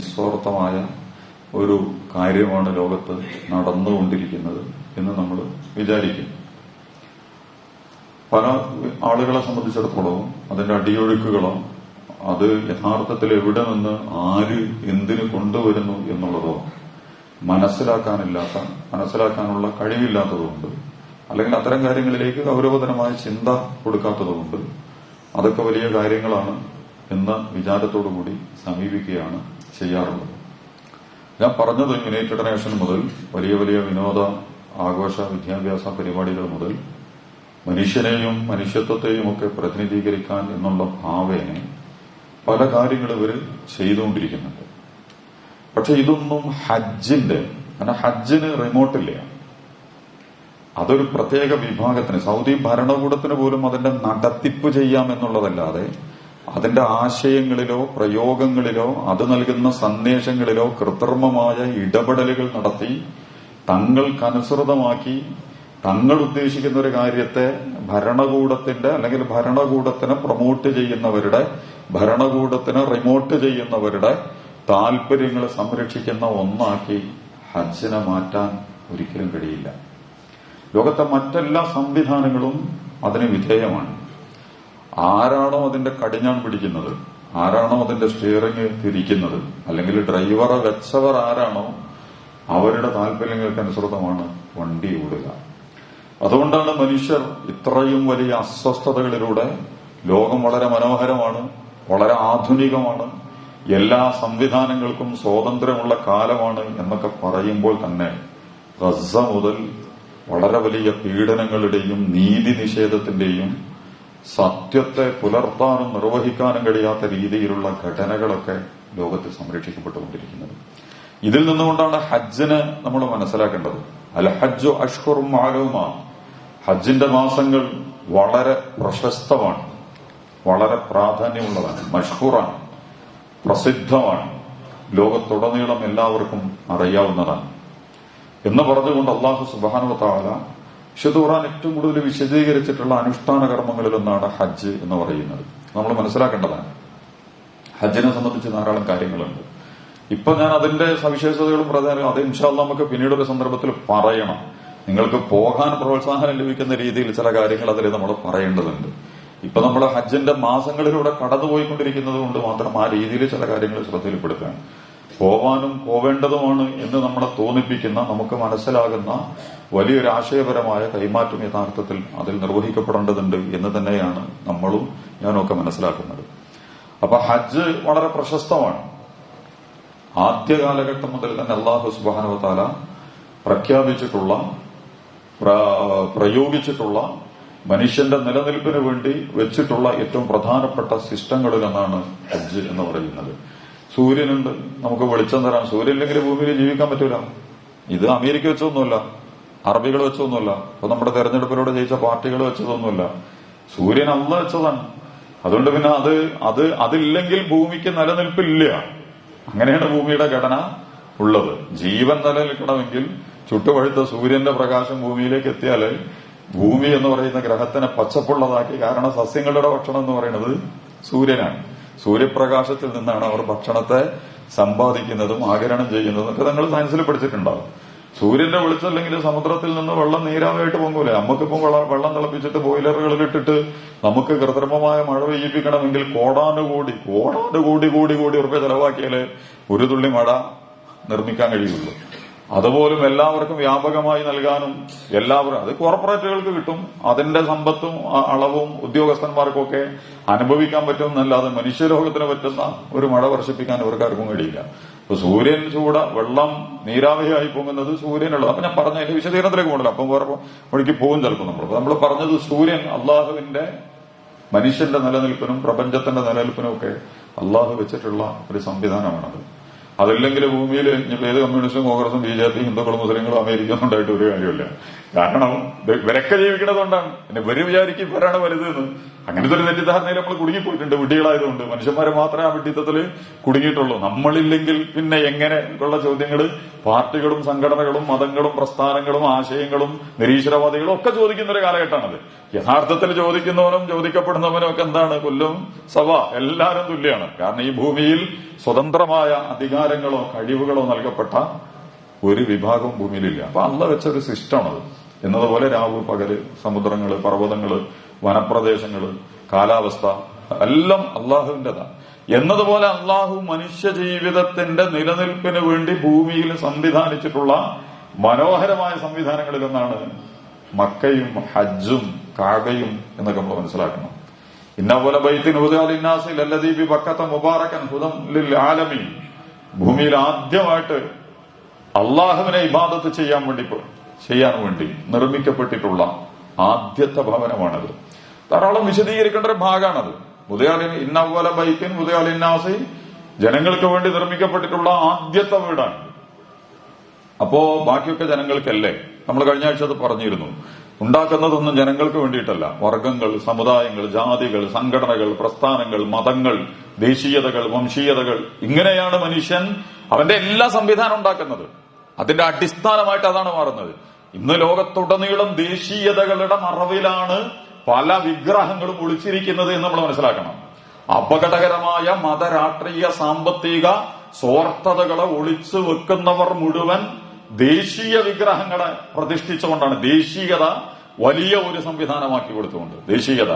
നിസ്വാർത്ഥമായ ഒരു കാര്യമാണ് ലോകത്ത് നടന്നുകൊണ്ടിരിക്കുന്നത് എന്ന് നമ്മൾ വിചാരിക്കും പല ആളുകളെ സംബന്ധിച്ചിടത്തോളവും അതിന്റെ അടിയൊഴുക്കുകളോ അത് യഥാർത്ഥത്തിൽ എവിടെ നിന്ന് ആര് എന്തിനു കൊണ്ടുവരുന്നു എന്നുള്ളതോ മനസ്സിലാക്കാനില്ലാത്ത മനസ്സിലാക്കാനുള്ള കഴിവില്ലാത്തതുകൊണ്ട് അല്ലെങ്കിൽ അത്തരം കാര്യങ്ങളിലേക്ക് ഗൗരവതരമായ ചിന്ത കൊടുക്കാത്തതുകൊണ്ട് അതൊക്കെ വലിയ കാര്യങ്ങളാണ് എന്ന വിചാരത്തോടുകൂടി സമീപിക്കുകയാണ് ചെയ്യാറുള്ളത് ഞാൻ പറഞ്ഞത് യുണൈറ്റഡ് നേഷൻ മുതൽ വലിയ വലിയ വിനോദ ആഘോഷ വിദ്യാഭ്യാസ പരിപാടികൾ മുതൽ മനുഷ്യനെയും മനുഷ്യത്വത്തെയും ഒക്കെ പ്രതിനിധീകരിക്കാൻ എന്നുള്ള ഭാവേനെ പല കാര്യങ്ങൾ ഇവർ ചെയ്തുകൊണ്ടിരിക്കുന്നുണ്ട്. പക്ഷെ ഇതൊന്നും ഹജ്ജിന്റെ കാരണം ഹജ്ജിന് റിമോട്ടില്ല അതൊരു പ്രത്യേക വിഭാഗത്തിന് സൗദി ഭരണകൂടത്തിന് പോലും അതിന്റെ നടത്തിപ്പ് ചെയ്യാം എന്നുള്ളതല്ലാതെ അതിന്റെ ആശയങ്ങളിലോ പ്രയോഗങ്ങളിലോ അത് നൽകുന്ന സന്ദേശങ്ങളിലോ കൃത്രിമമായ ഇടപെടലുകൾ നടത്തി തങ്ങൾക്കനുസൃതമാക്കി തങ്ങൾ ഉദ്ദേശിക്കുന്ന ഒരു കാര്യത്തെ ഭരണകൂടത്തിന്റെ അല്ലെങ്കിൽ ഭരണകൂടത്തിനെ പ്രൊമോട്ട് ചെയ്യുന്നവരുടെ ഭരണകൂടത്തിനെ റിമോട്ട് ചെയ്യുന്നവരുടെ താല്പര്യങ്ങൾ സംരക്ഷിക്കുന്ന ഒന്നാക്കി ഹജ്ജിനെ മാറ്റാൻ ഒരിക്കലും കഴിയില്ല. ലോകത്തെ മറ്റെല്ലാ സംവിധാനങ്ങളും അതിന് വിധേയമാണ്. ആരാണോ അതിന്റെ കടിഞ്ഞാൻ പിടിക്കുന്നത്? ആരാണോ അതിന്റെ സ്റ്റിയറിംഗ് തിരിക്കുന്നത്? അല്ലെങ്കിൽ ഡ്രൈവറെ വെച്ചവർ ആരാണോ അവരുടെ താല്പര്യങ്ങൾക്ക് അനുസൃതമാണ് വണ്ടി ഓടുക. അതുകൊണ്ടാണ് മനുഷ്യർ ഇത്രയും വലിയ അസ്വസ്ഥതകളിലൂടെ ലോകം വളരെ മനോഹരമാണ് വളരെ ആധുനികമാണ് എല്ലാ സംവിധാനങ്ങൾക്കും സ്വാതന്ത്ര്യമുള്ള കാലമാണ് എന്നൊക്കെ പറയുമ്പോൾ തന്നെ ഗസ മുതൽ വളരെ വലിയ പീഡനങ്ങളുടെയും നീതി നിഷേധത്തിന്റെയും സത്യത്തെ പുലർത്താനും നിർവഹിക്കാനും കഴിയാത്ത രീതിയിലുള്ള ഘടനകളൊക്കെ ലോകത്ത് സംരക്ഷിക്കപ്പെട്ടുകൊണ്ടിരിക്കുന്നത്. ഇതിൽ നിന്നുകൊണ്ടാണ് ഹജ്ജിന് നമ്മൾ മനസ്സിലാക്കേണ്ടത്. അൽ ഹജ്ജു അഷ്ഹറും മാലവുമാണ് ഹജ്ജിന്റെ മാസങ്ങൾ വളരെ പ്രശസ്തമാണ്. വളരെ പ്രാധാന്യമുള്ളതാണ്. മഷ്ഹൂറാണ്. പ്രസിദ്ധമാണ്. ലോകത്തുടനീളം എല്ലാവർക്കും അറിയാവുന്നതാണ്. എന്ന് പറഞ്ഞുകൊണ്ട് അള്ളാഹു സുബാനുവത്താല വിശുദ്ധ ഖുർആൻ ഏറ്റവും കൂടുതൽ വിശദീകരിച്ചിട്ടുള്ള അനുഷ്ഠാന കർമ്മങ്ങളിലൊന്നാണ് ഹജ്ജ് എന്ന് പറയുന്നത്. നമ്മൾ മനസ്സിലാക്കേണ്ടതാണ്. ഹജ്ജിനെ സംബന്ധിച്ച് ധാരാളം കാര്യങ്ങളുണ്ട്. ഇപ്പൊ ഞാൻ അതിന്റെ സവിശേഷതകളും പ്രധാനം അത് ഇൻഷാൽ നമുക്ക് പിന്നീട് ഒരു സന്ദർഭത്തിൽ പറയണം. നിങ്ങൾക്ക് പോകാൻ പ്രോത്സാഹനം ലഭിക്കുന്ന രീതിയിൽ ചില കാര്യങ്ങൾ അതിൽ നമ്മൾ പറയേണ്ടതുണ്ട്. ഇപ്പൊ നമ്മൾ ഹജ്ജിന്റെ മാസങ്ങളിലൂടെ കടന്നുപോയിക്കൊണ്ടിരിക്കുന്നത് കൊണ്ട് മാത്രം ആ രീതിയിൽ ചില കാര്യങ്ങൾ ശ്രദ്ധയിൽപ്പെടുത്താൻ. പോവാനും പോവേണ്ടതുമാണ് എന്ന് നമ്മളെ തോന്നിപ്പിക്കുന്ന നമുക്ക് മനസ്സിലാകുന്ന വലിയൊരു ആശയപരമായ കൈമാറ്റം യഥാർത്ഥത്തിൽ അതിൽ നിർവഹിക്കപ്പെടേണ്ടതുണ്ട് എന്ന് തന്നെയാണ് നമ്മളും ഞാനൊക്കെ മനസ്സിലാക്കുന്നത്. അപ്പൊ ഹജ്ജ് വളരെ പ്രശസ്തമാണ്. ആദ്യ കാലഘട്ടം മുതൽ തന്നെ അള്ളാഹു സുബാനുവത്താല പ്രഖ്യാപിച്ചിട്ടുള്ള പ്ര- പ്രയോഗിച്ചിട്ടുള്ള മനുഷ്യന്റെ നിലനിൽപ്പിന് വേണ്ടി വെച്ചിട്ടുള്ള ഏറ്റവും പ്രധാനപ്പെട്ട സിസ്റ്റങ്ങളിലൊന്നാണ് ഹജ്ജ് എന്ന് പറയുന്നത്. സൂര്യനുണ്ട്. നമുക്ക് വെളിച്ചം തരാം. സൂര്യനില്ലെങ്കിൽ ഭൂമിയിൽ ജീവിക്കാൻ പറ്റൂല. ഇത് അമേരിക്ക വെച്ചൊന്നുമല്ല അറബികൾ വെച്ചൊന്നുമല്ല ഇപ്പൊ നമ്മുടെ തെരഞ്ഞെടുപ്പിലൂടെ ജയിച്ച പാർട്ടികൾ വെച്ചതൊന്നുമല്ല. സൂര്യൻ അന്ന് വെച്ചതാണ്. അതുകൊണ്ട് പിന്നെ അത് അത് അതില്ലെങ്കിൽ ഭൂമിക്ക് നിലനിൽപ്പില്ല. അങ്ങനെയാണ് ഭൂമിയുടെ ഘടന ഉള്ളത്. ജീവൻ നിലനിൽക്കണമെങ്കിൽ ചുട്ടുപഴുത്ത സൂര്യന്റെ പ്രകാശം ഭൂമിയിലേക്ക് എത്തിയാൽ ഭൂമി എന്ന് പറയുന്ന ഗ്രഹത്തിനെ പച്ചപ്പുള്ളതാക്കി. കാരണം സസ്യങ്ങളുടെ ഭക്ഷണം എന്ന് പറയുന്നത് സൂര്യനാണ്. സൂര്യപ്രകാശത്തിൽ നിന്നാണ് അവർ ഭക്ഷണത്തെ സമ്പാദിക്കുന്നതും ആകിരണം ചെയ്യുന്നതും ഒക്കെ നിങ്ങൾ സയൻസിൽ പഠിച്ചിട്ടുണ്ടാവും. സൂര്യന്റെ വെളിച്ചമല്ലെങ്കിൽ സമുദ്രത്തിൽ നിന്ന് വെള്ളം നീരാവായിട്ട് പൊങ്ങൂലേ? നമുക്കിപ്പം വെള്ളം തിളപ്പിച്ചിട്ട് ബോയിലറുകളിൽ ഇട്ടിട്ട് നമുക്ക് കൃത്രിമമായ മഴ പെയ്യിപ്പിക്കണമെങ്കിൽ കോടാനുകൂടി കോടാനുകൂടി കൂടി കൂടി കൂടി ഉറപ്പ് ചെലവാക്കിയാലേ ഒരു തുള്ളി മഴ നിർമ്മിക്കാൻ കഴിയുള്ളൂ. അതുപോലും എല്ലാവർക്കും വ്യാപകമായി നൽകാനും എല്ലാവരും അത് കോർപ്പറേറ്റുകൾക്ക് കിട്ടും അതിന്റെ സമ്പത്തും അളവും ഉദ്യോഗസ്ഥന്മാർക്കൊക്കെ അനുഭവിക്കാൻ പറ്റും എന്നല്ലാതെ മനുഷ്യലോകത്തിന് പറ്റുന്ന ഒരു മഴ വർഷിപ്പിക്കാൻ ഇവർക്കാർക്കും കഴിയില്ല. അപ്പൊ സൂര്യൻ ചൂട വെള്ളം നീരാവിയായി പോകുന്നത് സൂര്യനുള്ളത് അപ്പൊ ഞാൻ പറഞ്ഞ അതിന്റെ വിശദീകരണത്തിലേക്ക് പോകണ്ടല്ലോ. അപ്പം വേറെ വഴിക്ക് പോകും ചിലപ്പോൾ നമ്മൾ. നമ്മൾ പറഞ്ഞത് സൂര്യൻ അള്ളാഹുവിന്റെ മനുഷ്യന്റെ നിലനിൽപ്പിനും പ്രപഞ്ചത്തിന്റെ നിലനിൽപ്പിനും ഒക്കെ അള്ളാഹു വെച്ചിട്ടുള്ള ഒരു സംവിധാനമാണത്. അതില്ലെങ്കിൽ ഭൂമിയിൽ ഏത് കമ്മ്യൂണിസ്റ്റും കോൺഗ്രസും ബി ജെ പി ഹിന്ദുക്കളും മുസ്ലിങ്ങളും അമേരിക്കയും ഉണ്ടായിട്ട് ഒരു കാര്യമില്ല കാരണം ഇവരൊക്കെ ജീവിക്കണതുകൊണ്ടാണ്. പിന്നെ ഇവർ വിചാരിക്കും ഇവരാണ് വലുത് എന്ന് അങ്ങനത്തെ ഒരു തെറ്റിദ്ധാരണയിൽ നമ്മൾ കുടുങ്ങിപ്പോയിട്ടുണ്ട്. വിഡ്ഢികളായതുകൊണ്ട്. മനുഷ്യന്മാരെ മാത്രമേ ആ വിഡ്ഢിത്തത്തിൽ കുടുങ്ങിയിട്ടുള്ളൂ. നമ്മളില്ലെങ്കിൽ പിന്നെ എങ്ങനെ ഉള്ള ചോദ്യങ്ങൾ പാർട്ടികളും സംഘടനകളും മതങ്ങളും പ്രസ്ഥാനങ്ങളും ആശയങ്ങളും നിരീശ്വരവാദികളും ഒക്കെ ചോദിക്കുന്ന ഒരു കാലഘട്ടമാണത്. യഥാർത്ഥത്തിൽ ചോദിക്കുന്നവനും ചോദിക്കപ്പെടുന്നവനും ഒക്കെ എന്താണ്? കൊല്ലും സഭ. എല്ലാവരും തുല്യമാണ് കാരണം ഈ ഭൂമിയിൽ സ്വതന്ത്രമായ അധികാരങ്ങളോ കഴിവുകളോ നൽകപ്പെട്ട ഒരു വിഭാഗം ഭൂമിയിലില്ല. അപ്പൊ അന്ന് വെച്ച ഒരു സിസ്റ്റമാണത്. എന്നതുപോലെ രാവ് പകൽ സമുദ്രങ്ങൾ പർവതങ്ങൾ വനപ്രദേശങ്ങൾ കാലാവസ്ഥ എല്ലാം അള്ളാഹുവിന്റെതാണ് എന്നതുപോലെ അള്ളാഹു മനുഷ്യ ജീവിതത്തിന്റെ നിലനിൽപ്പിന് വേണ്ടി ഭൂമിയിൽ സംവിധാനിച്ചിട്ടുള്ള മനോഹരമായ സംവിധാനങ്ങളിലൊന്നാണ് മക്കയും ഹജ്ജും കാകയും എന്നൊക്കെ നമ്മൾ മനസ്സിലാക്കണം. ഇന്നപോലെ ബൈത്തിൻ ഹുദാലിന്നാസിൽ ബക്കത്ത മുബാറക്കൻ ഹുദം ലിൽ ആലമീൻ. ഭൂമിയിൽ ആദ്യമായിട്ട് അള്ളാഹുവിനെ ഇബാദത്ത് ചെയ്യാൻ വേണ്ടി ചെയ്യാൻ വേണ്ടി നിർമ്മിക്കപ്പെട്ടിട്ടുള്ള ആദ്യത്തെ ഭവനമാണത്. ധാരാളം വിശദീകരിക്കേണ്ട ഒരു ഭാഗമാണത്. മുതയാലിൻ ഇന്നവല ബൈക്കിൻ ബൈത്തിൻ മുതയാലിന്നാസി ജനങ്ങൾക്ക് വേണ്ടി നിർമ്മിക്കപ്പെട്ടിട്ടുള്ള ആദ്യത്തെ വീടാണ്. അപ്പോ ബാക്കിയൊക്കെ ജനങ്ങൾക്കല്ലേ? നമ്മൾ കഴിഞ്ഞ ആഴ്ച അത് പറഞ്ഞിരുന്നു. ഉണ്ടാക്കുന്നതൊന്നും ജനങ്ങൾക്ക് വേണ്ടിയിട്ടല്ല. വർഗങ്ങൾ സമുദായങ്ങൾ ജാതികൾ സംഘടനകൾ പ്രസ്ഥാനങ്ങൾ മതങ്ങൾ ദേശീയതകൾ വംശീയതകൾ. ഇങ്ങനെയാണ് മനുഷ്യൻ അവന്റെ എല്ലാ സംവിധാനം ഉണ്ടാക്കുന്നത്. അതിന്റെ അടിസ്ഥാനമായിട്ട് അതാണ് മാറുന്നത്. ഇന്ന് ലോകത്തുടനീളം ദേശീയതകളുടെ മറവിലാണ് പല വിഗ്രഹങ്ങളും ഒളിച്ചിരിക്കുന്നത് എന്ന് നമ്മൾ മനസ്സിലാക്കണം. അപകടകരമായ മതരാഷ്ട്രീയ സാമ്പത്തിക സ്വാർത്ഥതകളെ ഒളിച്ചു വെക്കുന്നവർ മുഴുവൻ ദേശീയ വിഗ്രഹങ്ങളെ പ്രതിഷ്ഠിച്ചുകൊണ്ടാണ് ദേശീയത വലിയ ഒരു സംവിധാനമാക്കി കൊടുത്തുകൊണ്ട്. ദേശീയത.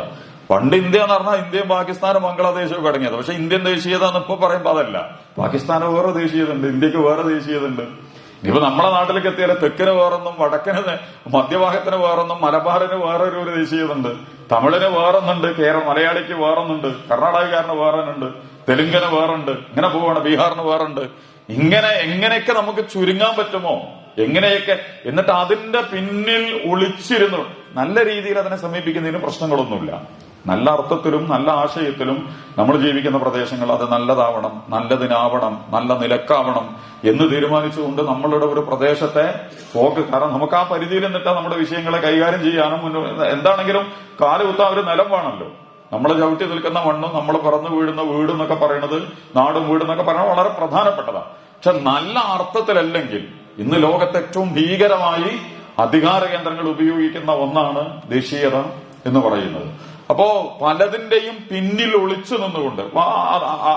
പണ്ട് ഇന്ത്യ എന്ന് പറഞ്ഞാൽ ഇന്ത്യയും പാകിസ്ഥാനും ബംഗ്ലാദേശും ഒക്കെ അടങ്ങിയത്. പക്ഷെ ഇന്ത്യൻ ദേശീയത എന്ന് ഇപ്പൊ പറയുമ്പോൾ അതല്ല. പാകിസ്ഥാന് വേറെ ദേശീയത ഉണ്ട് ഇന്ത്യയ്ക്ക് വേറെ ദേശീയത ഉണ്ട് ഇനിയിപ്പോ നമ്മളെ നാട്ടിലേക്ക് എത്തിയാൽ തെക്കിന് വേറൊന്നും വടക്കിന് മധ്യഭാഗത്തിന് വേറൊന്നും മലബാറിന് വേറൊരു ഒരു ദേശീയതുണ്ട് തമിഴിന് വേറൊന്നുണ്ട് കേരള മലയാളിക്ക് വേറൊന്നുണ്ട് കർണാടകക്കാരന് വേറൊന്നുണ്ട് തെലുങ്കിന് വേറുണ്ട് ഇങ്ങനെ പോവാണ് ബീഹാറിന് വേറുണ്ട് ഇങ്ങനെ എങ്ങനെയൊക്കെ നമുക്ക് ചുരുങ്ങാൻ പറ്റുമോ? എങ്ങനെയൊക്കെ? എന്നിട്ട് അതിന്റെ പിന്നിൽ ഒളിച്ചിരുന്നു നല്ല രീതിയിൽ അതിനെ സമീപിക്കുന്നതിന് പ്രശ്നങ്ങളൊന്നുമില്ല. നല്ല അർത്ഥത്തിലും നല്ല ആശയത്തിലും നമ്മൾ ജീവിക്കുന്ന പ്രദേശങ്ങൾ അത് നല്ലതാവണം നല്ലതിനാവണം നല്ല നിലക്കാവണം എന്ന് തീരുമാനിച്ചുകൊണ്ട് നമ്മളുടെ ഒരു പ്രദേശത്തെ പോക്ക്. കാരണം നമുക്ക് ആ പരിധിയിൽ നിന്നിട്ടാ നമ്മുടെ വിഷയങ്ങളെ കൈകാര്യം ചെയ്യാനും എന്താണെങ്കിലും കാലുകുത്ത ഒരു നിലം വേണമല്ലോ. നമ്മൾ ചവിട്ടി നിൽക്കുന്ന മണ്ണും നമ്മൾ പറന്നു വീഴുന്ന വീടും എന്നൊക്കെ പറയുന്നത് നാടും വീടും എന്നൊക്കെ പറയുന്നത് വളരെ പ്രധാനപ്പെട്ടതാണ് പക്ഷെ നല്ല അർത്ഥത്തിലല്ലെങ്കിൽ ഇന്ന് ലോകത്തെ ഏറ്റവും ഭീകരമായി അധികാര കേന്ദ്രങ്ങൾ ഉപയോഗിക്കുന്ന ഒന്നാണ് ദേശീയത എന്ന് പറയുന്നത്. അപ്പോ പലതിന്റെയും പിന്നിൽ ഒളിച്ചു നിന്നുകൊണ്ട്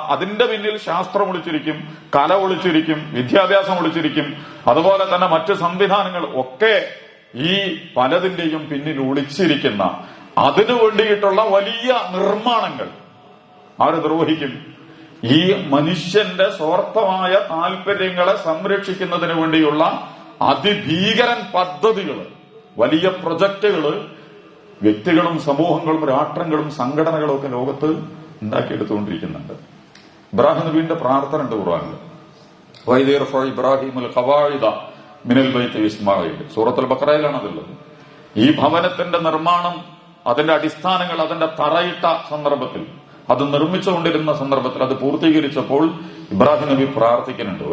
അതിന്റെ പിന്നിൽ ശാസ്ത്രം ഒളിച്ചിരിക്കും കല ഒളിച്ചിരിക്കും വിദ്യാഭ്യാസം ഒളിച്ചിരിക്കും അതുപോലെ തന്നെ മറ്റ് സംവിധാനങ്ങൾ ഒക്കെ ഈ പലതിന്റെയും പിന്നിൽ ഒളിച്ചിരിക്കുന്ന അതിനു വേണ്ടിയിട്ടുള്ള വലിയ നിർമ്മാണങ്ങൾ ആര് നിർവഹിക്കും? ഈ മനുഷ്യന്റെ സ്വാർത്ഥമായ താല്പര്യങ്ങളെ സംരക്ഷിക്കുന്നതിന് വേണ്ടിയുള്ള അതിഭീകരൻ പദ്ധതികൾ വലിയ പ്രൊജക്ടുകൾ വ്യക്തികളും സമൂഹങ്ങളും രാഷ്ട്രങ്ങളും സംഘടനകളും ഒക്കെ ലോകത്ത് ഉണ്ടാക്കിയെടുത്തുകൊണ്ടിരിക്കുന്നുണ്ട്. ഇബ്രാഹിം നബീന്റെ പ്രാർത്ഥന ഉണ്ട് ഖുർആനിൽ. വൈദീർ ഖവായിദ മിനൽ ബക്കറയിലാണ് അതുള്ളത്. ഈ ഭവനത്തിന്റെ നിർമ്മാണം അതിന്റെ അടിസ്ഥാനങ്ങൾ അതിന്റെ തറയിട്ട സന്ദർഭത്തിൽ അത് നിർമ്മിച്ചുകൊണ്ടിരുന്ന സന്ദർഭത്തിൽ അത് പൂർത്തീകരിച്ചപ്പോൾ ഇബ്രാഹിം നബി പ്രാർത്ഥിക്കുന്നുണ്ട്.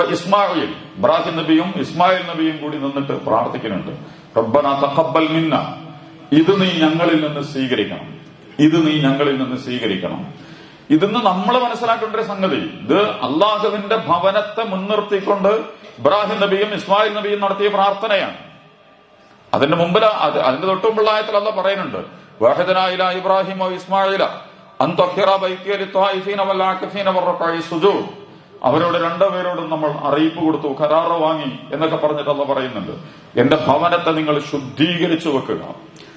ഇസ്മായിൽ ഇബ്രാഹിം നബിയും ഇസ്മായിൽ നബിയും കൂടി നിന്നിട്ട് പ്രാർത്ഥിക്കുന്നുണ്ട്. തഖബ്ബൽ മിന്ന. ഇത് നീ ഞങ്ങളിൽ നിന്ന് സ്വീകരിക്കണം. ഇത് നീ ഞങ്ങളിൽ നിന്ന് സ്വീകരിക്കണം. ഇതിന്ന് നമ്മൾ മനസ്സിലാക്കേണ്ട ഒരു സംഗതി. ഇത് അള്ളാഹുവിന്റെ ഭവനത്തെ മുൻനിർത്തിക്കൊണ്ട് ഇബ്രാഹിം നബിയും ഇസ്മായിൽ നബിയും നടത്തിയ പ്രാർത്ഥനയാണ്. അതിന്റെ മുമ്പിൽ അത് അതിന്റെ തൊട്ട് മുമ്പുള്ള ആയത്തിൽ അല്ല പറയുന്നുണ്ട്. വാഹിദനായില ഇബ്രാഹിം ഇസ്മായില അന്തഹിറ بيتي للطائفين والعاكفين والركع സുജൂദ്. അവരോട് രണ്ടുപേരോടും നമ്മൾ അറിയിപ്പ് കൊടുത്തു കരാറ് വാങ്ങി എന്നൊക്കെ പറഞ്ഞിട്ട് പറയുന്നുണ്ട്. എന്റെ ഭവനത്തെ നിങ്ങൾ ശുദ്ധീകരിച്ചു വെക്കുക.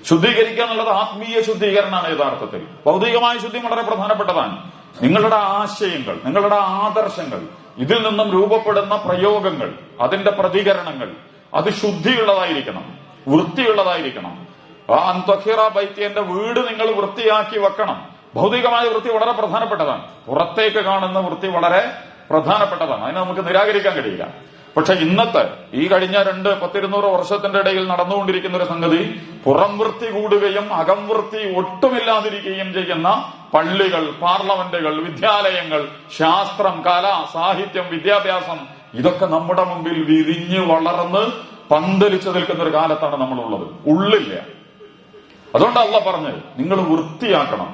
ശുദ്ധീകരിക്കുക എന്നുള്ളത് ആത്മീയ ശുദ്ധീകരണമാണ് യഥാർത്ഥത്തിൽ. ഭൗതികമായ ശുദ്ധി വളരെ പ്രധാനപ്പെട്ടതാണ്. നിങ്ങളുടെ ആശയങ്ങൾ നിങ്ങളുടെ ആദർശങ്ങൾ ഇതിൽ നിന്നും രൂപപ്പെടുന്ന പ്രയോഗങ്ങൾ അതിന്റെ പ്രതികരണങ്ങൾ അത് ശുദ്ധിയുള്ളതായിരിക്കണം വൃത്തിയുള്ളതായിരിക്കണം. ആ ബൈത്തി എന്റെ വീട് നിങ്ങൾ വൃത്തിയാക്കി വെക്കണം. ഭൗതികമായ വൃത്തി വളരെ പ്രധാനപ്പെട്ടതാണ്. പുറത്തേക്ക് കാണുന്ന വൃത്തി വളരെ പ്രധാനപ്പെട്ടതാണ്. അതിനെ നമുക്ക് നിരാകരിക്കാൻ കഴിയില്ല. പക്ഷെ ഇന്നത്തെ ഈ കഴിഞ്ഞ രണ്ട് പത്തിരുന്നൂറ് വർഷത്തിന്റെ ഇടയിൽ നടന്നുകൊണ്ടിരിക്കുന്ന ഒരു സംഗതി പുറം വൃത്തി കൂടുകയും അകം വൃത്തി ഒട്ടുമില്ലാതിരിക്കുകയും ചെയ്യുന്ന പള്ളികൾ പാർലമെന്റുകൾ വിദ്യാലയങ്ങൾ ശാസ്ത്രം കല സാഹിത്യം വിദ്യാഭ്യാസം ഇതൊക്കെ നമ്മുടെ മുമ്പിൽ വിരിഞ്ഞു വളർന്ന് പന്തലിച്ചു നിൽക്കുന്ന ഒരു കാലത്താണ് നമ്മളുള്ളത്. ഉള്ളില്ല. അതുകൊണ്ട് അല്ല പറഞ്ഞത് നിങ്ങൾ വൃത്തിയാക്കണം.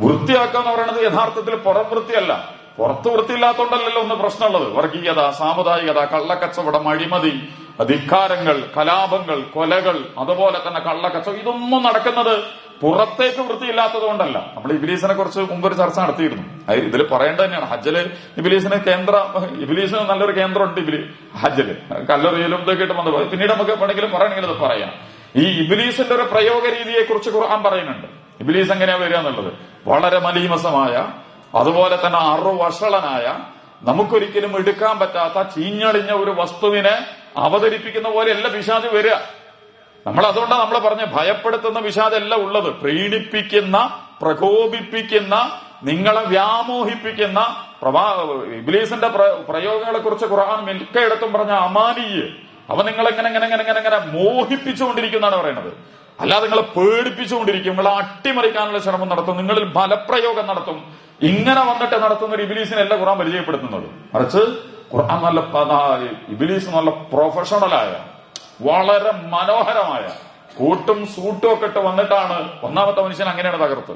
വൃത്തിയാക്കുക എന്ന് പറയുന്നത് യഥാർത്ഥത്തിൽ പുറം വൃത്തിയല്ല. പുറത്ത് വൃത്തിയില്ലാത്തോണ്ടല്ലോ ഒന്ന് പ്രശ്നമുള്ളത്. വർഗീയത സാമുദായികത കള്ളക്കച്ചവടം അഴിമതി അധികാരങ്ങൾ കലാപങ്ങൾ കൊലകൾ അതുപോലെ തന്നെ കള്ളക്കച്ചവടം ഇതൊന്നും നടക്കുന്നത് പുറത്തേക്ക് വൃത്തിയില്ലാത്തത് കൊണ്ടല്ല നമ്മൾ ഇബിലീസിനെ കുറിച്ച് മുമ്പ് ഒരു ചർച്ച നടത്തിയിരുന്നു. ഇതിൽ പറയേണ്ടത് തന്നെയാണ്. ഹജ്ജിൽ ഇബിലീസിന് കേന്ദ്ര ഇബിലീസിന് നല്ലൊരു കേന്ദ്രമുണ്ട് ഇബിലി ഹജ്ജിൽ. കല്ലറിയിലും ഇതൊക്കെ ആയിട്ട് വന്നു പിന്നീട് നമുക്ക് വേണമെങ്കിലും പറയണമെങ്കിൽ അത് പറയാം. ഈ ഇബിലീസിന്റെ ഒരു പ്രയോഗ രീതിയെ കുറിച്ച് ഖുർആൻ പറയുന്നുണ്ട്. ഇബിലീസ് എങ്ങനെയാ വരിക എന്നുള്ളത്? വളരെ മലീമസമായ അതുപോലെ തന്നെ അറുവഷളനായ നമുക്കൊരിക്കലും എടുക്കാൻ പറ്റാത്ത ചീഞ്ഞളിഞ്ഞ ഒരു വസ്തുവിനെ അവതരിപ്പിക്കുന്ന പോലെയല്ല വിഷാദ് വരിക. നമ്മൾ അതുകൊണ്ടാണ് നമ്മൾ പറഞ്ഞ ഭയപ്പെടുത്തുന്ന വിഷാദല്ല ഉള്ളത്. പ്രീണിപ്പിക്കുന്ന പ്രകോപിപ്പിക്കുന്ന നിങ്ങളെ വ്യാമോഹിപ്പിക്കുന്ന പ്രവാ ഇബ്ലീസിന്റെ പ്രയോഗങ്ങളെ കുറിച്ച് ഖുർആൻ മിൽക്കയിടത്തും പറഞ്ഞ അമാനിയ്. അവ നിങ്ങളെ ഇങ്ങനെ ഇങ്ങനെ ഇങ്ങനെ ഇങ്ങനെ മോഹിപ്പിച്ചുകൊണ്ടിരിക്കുന്നതാണ് പറയുന്നത്. അല്ലാതെ നിങ്ങളെ പേടിപ്പിച്ചുകൊണ്ടിരിക്കും നിങ്ങളെ അട്ടിമറിക്കാനുള്ള ശ്രമം നടത്തും നിങ്ങളിൽ ഫലപ്രയോഗം നടത്തും ഇങ്ങനെ വന്നിട്ട് നടത്തുന്ന ഒരു ഇബിലീസിനല്ല ഖുറാൻ പരിചയപ്പെടുത്തുന്നത്. മറിച്ച് ഖുർആൻ നല്ല ഇബിലീസ് നല്ല പ്രൊഫഷണലായ വളരെ മനോഹരമായ കൂട്ടും സൂട്ടും ഒക്കെ ഇട്ട് വന്നിട്ടാണ് ഒന്നാമത്തെ മനുഷ്യൻ അങ്ങനെയാണ് തകർത്ത്.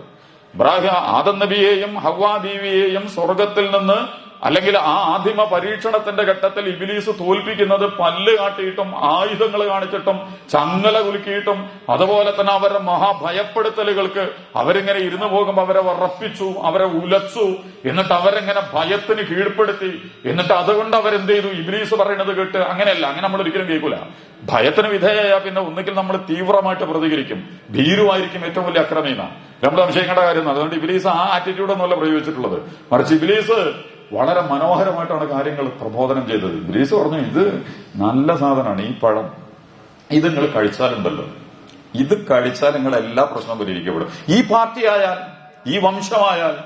ഇബ്രാഹിം ആദം നബിയെയും ഹവാ ബീവിയെയും സ്വർഗത്തിൽ നിന്ന് അല്ലെങ്കിൽ ആ ആദിമ പരീക്ഷണത്തിന്റെ ഘട്ടത്തിൽ ഇബിലീസ് തോൽപ്പിക്കുന്നത് പല്ല് കാട്ടിയിട്ടും ആയുധങ്ങൾ കാണിച്ചിട്ടും ചങ്ങല കുലുക്കിയിട്ടും അതുപോലെ തന്നെ അവരുടെ മഹാഭയപ്പെടുത്തലുകൾക്ക് അവരിങ്ങനെ ഇരുന്നു പോകുമ്പോൾ അവരെ ഉറപ്പിച്ചു അവരെ ഉലച്ചു എന്നിട്ട് അവരെങ്ങനെ ഭയത്തിന് കീഴ്പ്പെടുത്തി എന്നിട്ട് അതുകൊണ്ട് അവരെന്ത് ചെയ്തു? ഇബിലീസ് പറയുന്നത് കേട്ട് അങ്ങനെയല്ല അങ്ങനെ നമ്മൾ ഒരിക്കലും കേൾക്കൂല. ഭയത്തിന് വിധേയയാ പിന്നെ ഒന്നുകിൽ നമ്മൾ തീവ്രമായിട്ട് പ്രതികരിക്കും. ഭീരുവായിരിക്കും ഏറ്റവും വലിയ അക്രമീന നമ്മൾ സംശയിക്കേണ്ട കാര്യം അതുകൊണ്ട് ഇബിലീസ് ആ ആറ്റിറ്റ്യൂഡ് ഒന്നുമല്ല പ്രയോഗിച്ചിട്ടുള്ളത്. മറിച്ച് ഇബിലീസ് വളരെ മനോഹരമായിട്ടാണ് കാര്യങ്ങൾ പ്രബോധനം ചെയ്തത്. ഗ്രീസ് പറഞ്ഞു ഇത് നല്ല സാധനമാണ് ഈ പഴം. ഇത് നിങ്ങൾ കഴിച്ചാലുണ്ടല്ലോ ഇത് കഴിച്ചാൽ നിങ്ങൾ എല്ലാ പ്രശ്നവും പരിഹരിക്കപ്പെടും. ഈ പാർട്ടിയായാൽ ഈ വംശമായാൽ